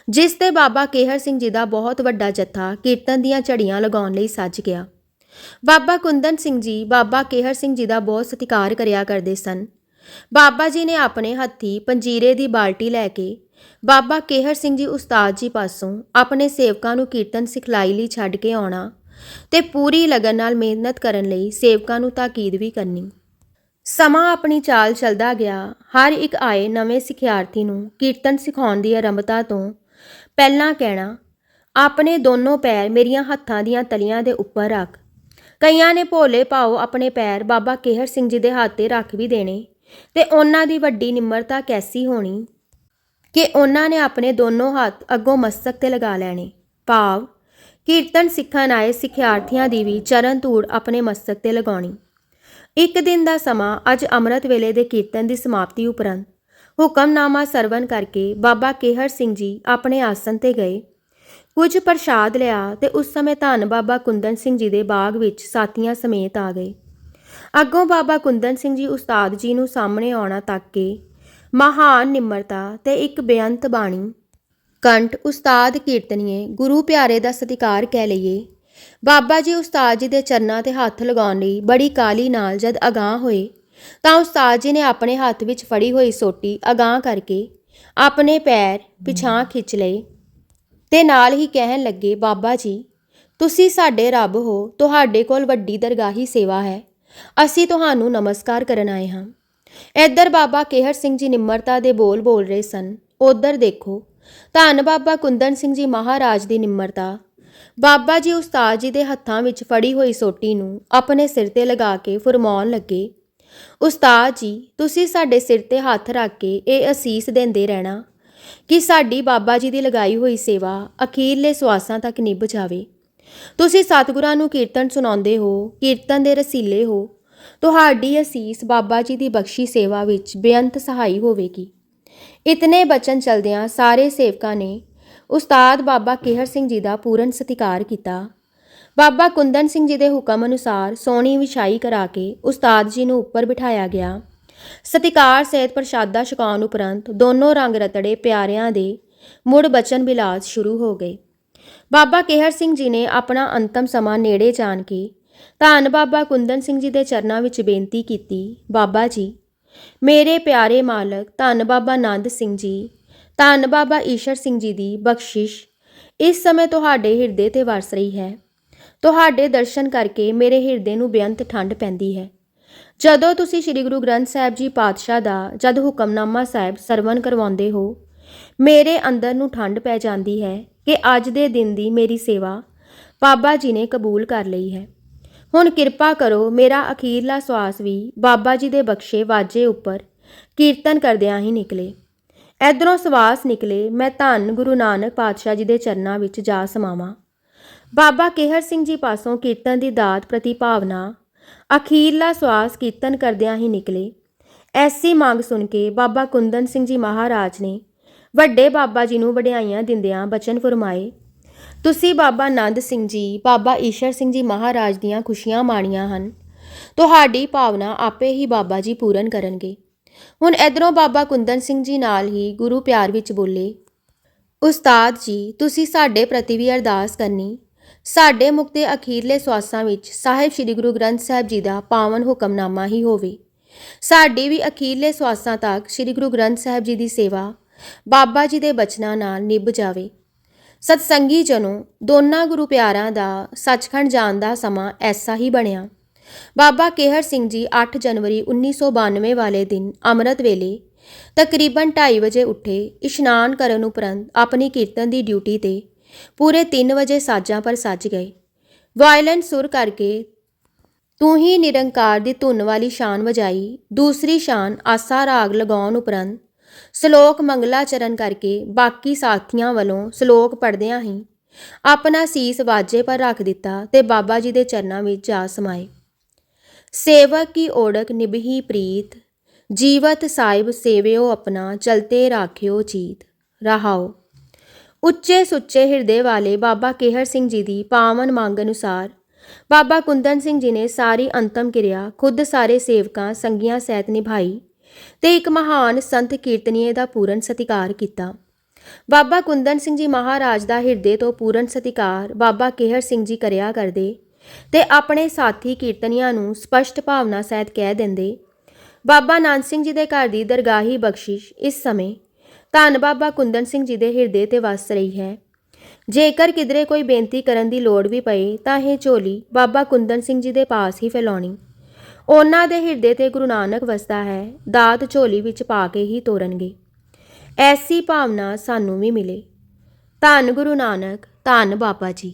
ਜਿਸ ਤੇ ਬਾਬਾ ਕੇਹਰ ਸਿੰਘ ਜੀ ਦਾ ਬਹੁਤ ਵੱਡਾ ਜੱਥਾ ਕੀਰਤਨ ਦੀਆਂ ਝੜੀਆਂ ਲਗਾਉਣ ਲਈ ਸੱਜ ਗਿਆ। ਬਾਬਾ ਕੁੰਦਨ ਸਿੰਘ ਜੀ ਬਾਬਾ ਕੇਹਰ ਸਿੰਘ ਜੀ ਦਾ ਬਹੁਤ ਸਤਿਕਾਰ ਕਰਿਆ ਕਰਦੇ ਸਨ। ਬਾਬਾ ਜੀ ਨੇ ਆਪਣੇ ਹੱਥੀ ਪੰਜੀਰੇ ਦੀ ਬਾਲਟੀ ਲੈ ਕੇ ਬਾਬਾ ਕੇਹਰ ਸਿੰਘ ਜੀ ਉਸਤਾਦ ਜੀ ਪਾਸੋਂ ਆਪਣੇ ਸੇਵਕਾਂ ਨੂੰ ਕੀਰਤਨ ਸਿਖਲਾਈ ਲਈ ਛੱਡ ਕੇ ਆਉਣਾ ਤੇ ਪੂਰੀ ਲਗਨ ਨਾਲ ਮਿਹਨਤ ਕਰਨ ਲਈ ਸੇਵਕਾਂ ਨੂੰ ਤਾਕੀਦ ਵੀ ਕਰਨੀ। ਸਮਾਂ ਆਪਣੀ ਚਾਲ ਚੱਲਦਾ ਗਿਆ। ਹਰ ਇੱਕ ਆਏ ਨਵੇਂ ਸਿਖਿਆਰਥੀ ਨੂੰ ਕੀਰਤਨ ਸਿਖਾਉਣ ਦੀ ਆਰੰਭਤਾ ਤੋਂ ਪਹਿਲਾਂ ਕਹਿਣਾ, ਆਪਣੇ ਦੋਨੋਂ ਪੈਰ ਮੇਰੀਆਂ ਹੱਥਾਂ ਦੀਆਂ ਤਲੀਆਂ ਦੇ ਉੱਪਰ ਰੱਖ। ਕਈਆਂ ਨੇ ਭੋਲੇ ਭਾਓ ਆਪਣੇ ਪੈਰ ਬਾਬਾ ਕੇਹਰ ਸਿੰਘ ਜੀ ਦੇ ਹੱਥ ਤੇ ਰੱਖ ਵੀ ਦੇਣੇ ਤੇ ਉਹਨਾਂ ਦੀ ਵੱਡੀ ਨਿਮਰਤਾ ਕੈਸੀ ਹੋਣੀ ਕਿ ਉਹਨਾਂ ਨੇ ਆਪਣੇ ਦੋਨੋਂ ਹੱਥ ਅੱਗੋਂ ਮਸਤਕ ਤੇ ਲਗਾ ਲੈਣੇ। ਭਾਵ, ਕੀਰਤਨ ਸਿੱਖਣ ਆਏ ਸਿਖਿਆਰਥੀਆਂ ਦੀ ਵੀ ਚਰਨ ਧੂੜ ਆਪਣੇ ਮਸਤਕ ਤੇ ਲਗਾਉਣੀ। ਇੱਕ ਦਿਨ ਦਾ ਸਮਾਂ ਅੱਜ ਅੰਮ੍ਰਿਤ ਵੇਲੇ ਦੇ ਕੀਰਤਨ ਦੀ ਸਮਾਪਤੀ ਉਪਰੰਤ ਹੁਕਮਨਾਮਾ ਸਰਵਨ ਕਰਕੇ ਬਾਬਾ ਕੇਹਰ ਸਿੰਘ ਜੀ ਆਪਣੇ ਆਸਨ ਤੇ ਗਏ। ਕੁਝ ਪ੍ਰਸ਼ਾਦ ਲਿਆ ਤੇ ਉਸ ਸਮੇਂ ਧੰਨ ਬਾਬਾ ਕੁੰਦਨ ਸਿੰਘ ਜੀ ਦੇ ਬਾਗ ਵਿੱਚ ਸਾਥੀਆਂ ਸਮੇਤ ਆ ਗਏ। ਅੱਗੋਂ ਬਾਬਾ ਕੁੰਦਨ ਸਿੰਘ ਜੀ ਉਸਤਾਦ ਜੀ ਨੂੰ ਸਾਹਮਣੇ ਆਉਣਾ ਤੱਕ ਕੇ ਮਹਾਨ ਨਿਮਰਤਾ ਤੇ ਇੱਕ ਬੇਅੰਤ ਬਾਣੀ, ਕੰਠ ਉਸਤਾਦ ਕੀਰਤਨੀਏ, ਗੁਰੂ ਪਿਆਰੇ ਦਾ ਸਤਿਕਾਰ ਕਹਿ ਲਈਏ ਬਾਬਾ ਜੀ ਉਸਤਾਦ ਜੀ ਦੇ ਚਰਨਾਂ ਤੇ ਹੱਥ ਲਗਾਉਣ ਲਈ ਬੜੀ ਕਾਲੀ ਨਾਲ ਜਦ ਅਗਾਹ ਹੋਏ, ਤਾਂ ਉਸਤਾਦ ਜੀ ਨੇ ਆਪਣੇ ਹੱਥ ਵਿੱਚ ਫੜੀ ਹੋਈ ਸੋਟੀ ਅਗਾਹ ਕਰਕੇ ਆਪਣੇ ਪੈਰ ਪਿਛਾਂ ਖਿੱਚ ਲਏ ਤੇ ਨਾਲ ਹੀ ਕਹਿਣ ਲੱਗੇ, ਬਾਬਾ ਜੀ, ਤੁਸੀਂ ਸਾਡੇ ਰੱਬ ਹੋ, ਤੁਹਾਡੇ ਕੋਲ ਵੱਡੀ ਦਰਗਾਹੀ ਸੇਵਾ ਹੈ, ਅਸੀਂ ਤੁਹਾਨੂੰ ਨਮਸਕਾਰ ਕਰਨ ਆਏ ਹਾਂ। ਇੱਧਰ ਬਾਬਾ ਕੇਹਰ ਸਿੰਘ ਜੀ ਨਿਮਰਤਾ ਦੇ ਬੋਲ ਬੋਲ ਰਹੇ ਸਨ। ਉਧਰ ਦੇਖੋ, ਧੰਨ ਬਾਬਾ ਕੁੰਦਨ ਸਿੰਘ ਜੀ ਮਹਾਰਾਜ ਦੀ ਨਿਮਰਤਾ ਬਾਬਾ ਜੀ ਉਸਤਾਦ ਜੀ ਦੇ ਹੱਥਾਂ ਵਿੱਚ ਫੜੀ ਹੋਈ ਸੋਟੀ ਨੂੰ ਆਪਣੇ ਸਿਰ ਤੇ ਲਗਾ ਕੇ ਫਰਮਾਉਣ ਲੱਗੇ, ਉਸਤਾਦ ਜੀ, ਤੁਸੀਂ ਸਾਡੇ ਸਿਰ ਤੇ ਹੱਥ ਰੱਖ ਕੇ ਇਹ ਅਸੀਸ ਦਿੰਦੇ ਰਹਿਣਾ ਕਿ ਸਾਡੀ ਬਾਬਾ ਜੀ ਦੀ ਲਗਾਈ ਹੋਈ ਸੇਵਾ ਅਖੀਰਲੇ ਸਵਾਸਾਂ ਤੱਕ ਨਿਭ ਜਾਵੇ। ਤੁਸੀਂ ਸਤਿਗੁਰਾਂ ਨੂੰ ਕੀਰਤਨ ਸੁਣਾਉਂਦੇ ਹੋ, ਕੀਰਤਨ ਦੇ ਰਸੀਲੇ ਹੋ। ਤੁਹਾਡੀ ਅਸੀਸ ਬਾਬਾ ਜੀ ਦੀ ਬਖਸ਼ੀ ਸੇਵਾ ਵਿੱਚ ਬੇਅੰਤ ਸਹਾਈ ਹੋਵੇਗੀ। ਇਤਨੇ ਬਚਨ ਚਲਦਿਆਂ ਸਾਰੇ ਸੇਵਕਾਂ ਨੇ ਉਸਤਾਦ ਬਾਬਾ ਕੇਹਰ ਸਿੰਘ ਜੀ ਦਾ ਪੂਰਨ ਸਤਿਕਾਰ ਕੀਤਾ। ਬਾਬਾ ਕੁੰਦਨ ਸਿੰਘ ਜੀ ਦੇ ਹੁਕਮ ਅਨੁਸਾਰ ਸੋਹਣੀ ਵਿਛਾਈ ਕਰਾ ਕੇ ਉਸਤਾਦ ਜੀ ਨੂੰ ਉੱਪਰ ਬਿਠਾਇਆ ਗਿਆ। ਸਤਿਕਾਰ ਸਹਿਤ ਪ੍ਰਸ਼ਾਦਾ ਛਕਾਉਣ ਉਪਰੰਤ ਦੋਨੋਂ ਰੰਗ ਰਤੜੇ ਪਿਆਰਿਆਂ ਦੇ ਮੁੜ ਬਚਨ ਬਿਲਾਸ ਸ਼ੁਰੂ ਹੋ ਗਏ। ਬਾਬਾ ਕੇਹਰ ਸਿੰਘ ਜੀ ਨੇ ਆਪਣਾ ਅੰਤਮ ਸਮਾਂ ਨੇੜੇ ਜਾਣ ਕੇ ਧੰਨ ਬਾਬਾ ਕੁੰਦਨ ਸਿੰਘ ਜੀ ਦੇ ਚਰਨਾਂ ਵਿੱਚ ਬੇਨਤੀ ਕੀਤੀ, ਬਾਬਾ ਜੀ, ਮੇਰੇ ਪਿਆਰੇ ਮਾਲਕ ਧੰਨ ਬਾਬਾ ਆਨੰਦ ਸਿੰਘ ਜੀ ਧੰਨ ਬਾਬਾ ਈਸ਼ਰ ਸਿੰਘ ਜੀ ਦੀ ਬਖਸ਼ਿਸ਼। ਇਸ ਸਮੇਂ ਤੁਹਾਡੇ ਹਿਰਦੇ ਤੇ ਵਰਸ ਰਹੀ ਹੈ। ਤੁਹਾਡੇ ਦਰਸ਼ਨ ਕਰਕੇ ਮੇਰੇ ਹਿਰਦੇ ਨੂੰ ਬੇਅੰਤ ਠੰਡ ਪੈਂਦੀ ਹੈ। ਜਦੋਂ ਤੁਸੀਂ ਸ੍ਰੀ ਗੁਰੂ ਗ੍ਰੰਥ ਸਾਹਿਬ ਜੀ ਪਾਤਸ਼ਾਹ ਦਾ ਜਦ ਹੁਕਮਨਾਮਾ ਸਾਹਿਬ ਸਰਵਨ ਕਰਵਾਉਂਦੇ ਹੋ, ਮੇਰੇ ਅੰਦਰ ਨੂੰ ਠੰਡ ਪੈ ਜਾਂਦੀ ਹੈ ਕਿ ਅੱਜ ਦੇ ਦਿਨ ਦੀ ਮੇਰੀ ਸੇਵਾ ਬਾਬਾ ਜੀ ਨੇ ਕਬੂਲ ਕਰ ਲਈ ਹੈ। ਹੁਣ ਕਿਰਪਾ ਕਰੋ, ਮੇਰਾ ਅਖੀਰਲਾ ਸਵਾਸ ਵੀ ਬਾਬਾ ਜੀ ਦੇ ਬਖਸ਼ੇ ਵਾਜੇ ਉੱਪਰ ਕੀਰਤਨ ਕਰਦਿਆਂ ਹੀ ਨਿਕਲੇ। ਇਧਰੋਂ ਸਵਾਸ ਨਿਕਲੇ, ਮੈਂ ਧੰਨ ਗੁਰੂ ਨਾਨਕ ਪਾਤਸ਼ਾਹ ਜੀ ਦੇ ਚਰਨਾਂ ਵਿੱਚ ਜਾ ਸਮਾਵਾਂ। ਬਾਬਾ ਕੇਹਰ ਸਿੰਘ ਜੀ ਪਾਸੋਂ ਕੀਰਤਨ ਦੀ ਦਾਤ ਪ੍ਰਤੀ ਭਾਵਨਾ, ਅਖੀਰਲਾ ਸਵਾਸ ਕੀਰਤਨ ਕਰਦਿਆਂ ਹੀ ਨਿਕਲੇ। ਐਸੀ ਮੰਗ ਸੁਣ ਕੇ ਬਾਬਾ ਕੁੰਦਨ ਸਿੰਘ ਜੀ ਮਹਾਰਾਜ ਨੇ ਵੱਡੇ ਬਾਬਾ ਜੀ ਨੂੰ ਵਡਿਆਈਆਂ ਦਿੰਦਿਆਂ ਬਚਨ ਫਰਮਾਏ, ਤੁਸੀਂ ਬਾਬਾ ਨੰਦ ਸਿੰਘ ਜੀ, ਬਾਬਾ ਈਸ਼ਰ ਸਿੰਘ ਜੀ ਮਹਾਰਾਜ ਦੀਆਂ ਖੁਸ਼ੀਆਂ ਮਾਣੀਆਂ ਹਨ। ਤੁਹਾਡੀ ਭਾਵਨਾ ਆਪੇ ਹੀ ਬਾਬਾ ਜੀ ਪੂਰਨ ਕਰਨਗੇ। ਹੁਣ ਇਧਰੋਂ ਬਾਬਾ ਕੁੰਦਨ ਸਿੰਘ ਜੀ ਨਾਲ ਹੀ ਗੁਰੂ ਪਿਆਰ ਵਿੱਚ ਬੋਲੇ, ਉਸਤਾਦ ਜੀ, ਤੁਸੀਂ ਸਾਡੇ ਪ੍ਰਤੀ ਵੀ ਅਰਦਾਸ ਕਰਨੀ। ਸਾਡੇ ਮੁਕਤੇ ਅਖੀਰਲੇ ਸਵਾਸਾਂ ਵਿੱਚ ਸਾਹਿਬ ਸ੍ਰੀ ਗੁਰੂ ਗ੍ਰੰਥ ਸਾਹਿਬ ਜੀ ਦਾ ਪਾਵਨ ਹੁਕਮਨਾਮਾ ਹੀ ਹੋਵੇ। ਸਾਡੀ ਵੀ ਅਖੀਰਲੇ ਸਵਾਸਾਂ ਤੱਕ ਸ੍ਰੀ ਗੁਰੂ ਗ੍ਰੰਥ ਸਾਹਿਬ ਜੀ ਦੀ ਸੇਵਾ, ਬਾਬਾ ਜੀ ਦੇ ਬਚਨਾਂ ਨਾਲ ਨਿਭ ਜਾਵੇ। ਸਤਸੰਗੀ ਜਨੋ, ਦੋਨਾਂ ਗੁਰੂ ਪਿਆਰਾਂ ਦਾ ਸੱਚਖੰਡ ਜਾਣ ਦਾ ਸਮਾਂ ਐਸਾ ਹੀ ਬਣਿਆ। ਬਾਬਾ ਕੇਹਰ ਸਿੰਘ ਜੀ 8 ਜਨਵਰੀ 1992 ਵਾਲੇ ਦਿਨ ਅੰਮ੍ਰਿਤ ਵੇਲੇ ਤਕਰੀਬਨ 2:30 ਵਜੇ ਉੱਠੇ, ਇਸ਼ਨਾਨ ਕਰਨ ਉਪਰੰਤ ਆਪਣੀ ਕੀਰਤਨ ਦੀ ਡਿਊਟੀ ਤੇ ਪੂਰੇ 3 ਵਜੇ ਸਾਜਾਂ ਪਰ ਸੱਜ ਗਏ। ਵਾਇਲੈਂਟ ਸੁਰ ਕਰਕੇ ਤੂੰ ਹੀ ਨਿਰੰਕਾਰ ਦੀ ਧੁਨ ਵਾਲੀ ਸ਼ਾਨ ਵਜਾਈ, ਦੂਸਰੀ ਸ਼ਾਨ ਆਸਾ ਰਾਗ ਲਗਾਉਣ ਉਪਰੰਤ ਸ਼ਲੋਕ ਮੰਗਲਾ ਚਰਨ ਕਰਕੇ ਬਾਕੀ ਸਾਥੀਆਂ ਵੱਲੋਂ ਸ਼ਲੋਕ ਪੜ੍ਹਦਿਆਂ ਹੀ ਆਪਣਾ ਸੀਸ ਵਾਜੇ ਪਰ ਰੱਖ ਦਿੱਤਾ ਤੇ ਬਾਬਾ ਜੀ ਦੇ ਚਰਨਾਂ ਵਿੱਚ ਜਾ ਸਮਾਏ। ਸੇਵਕ ਕੀ ਓੜਕ ਨਿਭਹੀ ਪ੍ਰੀਤ, ਜੀਵਤ ਸਾਹਿਬ ਸੇਵਿਓ ਆਪਣਾ, ਚਲਤੇ ਰਾਖਿਓ ਚੀਤ ਰਹਾਓ। ਉੱਚੇ ਸੁੱਚੇ ਹਿਰਦੇ ਵਾਲੇ ਬਾਬਾ ਕੇਹਰ ਸਿੰਘ ਜੀ ਦੀ ਪਾਵਨ ਮੰਗ ਅਨੁਸਾਰ, ਬਾਬਾ ਕੁੰਦਨ ਸਿੰਘ ਜੀ ਨੇ ਸਾਰੀ ਅੰਤਮ ਕਿਰਿਆ ਖੁਦ ਸਾਰੇ ਸੇਵਕਾਂ, ਸੰਗੀਆਂ ਸਹਿਤ ਨਿਭਾਈ ਤੇ ਇੱਕ ਮਹਾਨ ਸੰਤ ਕੀਰਤਨੀਏ ਦਾ ਪੂਰਨ ਸਤਿਕਾਰ ਕੀਤਾ। ਬਾਬਾ ਕੁੰਦਨ ਸਿੰਘ ਜੀ ਮਹਾਰਾਜ ਦਾ ਹਿਰਦੇ ਤੋਂ ਪੂਰਨ ਸਤਿਕਾਰ ਬਾਬਾ ਕੇਹਰ ਸਿੰਘ ਜੀ ਕਰਿਆ ਕਰਦੇ ਤੇ ਆਪਣੇ ਸਾਥੀ ਕੀਰਤਨੀਆਂ ਨੂੰ ਸਪਸ਼ਟ ਭਾਵਨਾ ਸਹਿਤ ਕਹਿ ਦਿੰਦੇ, ਬਾਬਾ ਨਾਨਕ ਸਿੰਘ ਜੀ ਦੇ ਘਰ ਦੀ ਦਰਗਾਹੀ ਬਖਸ਼ਿਸ਼ ਇਸ ਸਮੇਂ। ਧੰਨ ਬਾਬਾ ਕੁੰਦਨ ਸਿੰਘ ਜੀ ਦੇ ਹਿਰਦੇ ਤੇ ਵਸ ਰਹੀ ਹੈ। ਜੇਕਰ ਕਿਧਰੇ ਕੋਈ ਬੇਨਤੀ ਕਰਨ ਦੀ ਲੋੜ ਵੀ ਪਏ, ਤਾਂ ਇਹ ਝੋਲੀ ਬਾਬਾ ਕੁੰਦਨ ਸਿੰਘ ਜੀ ਦੇ ਪਾਸ ਹੀ ਫੈਲਾਉਣੀ। ਉਹਨਾਂ ਦੇ ਹਿਰਦੇ ਤੇ ਗੁਰੂ ਨਾਨਕ ਵਸਦਾ ਹੈ, ਦਾਤ ਝੋਲੀ ਵਿੱਚ ਪਾ ਕੇ ਹੀ ਤੋਰਨਗੇ। ਐਸੀ ਭਾਵਨਾ ਸਾਨੂੰ ਵੀ ਮਿਲੇ। ਧੰਨ ਗੁਰੂ ਨਾਨਕ, ਧੰਨ ਬਾਬਾ ਜੀ।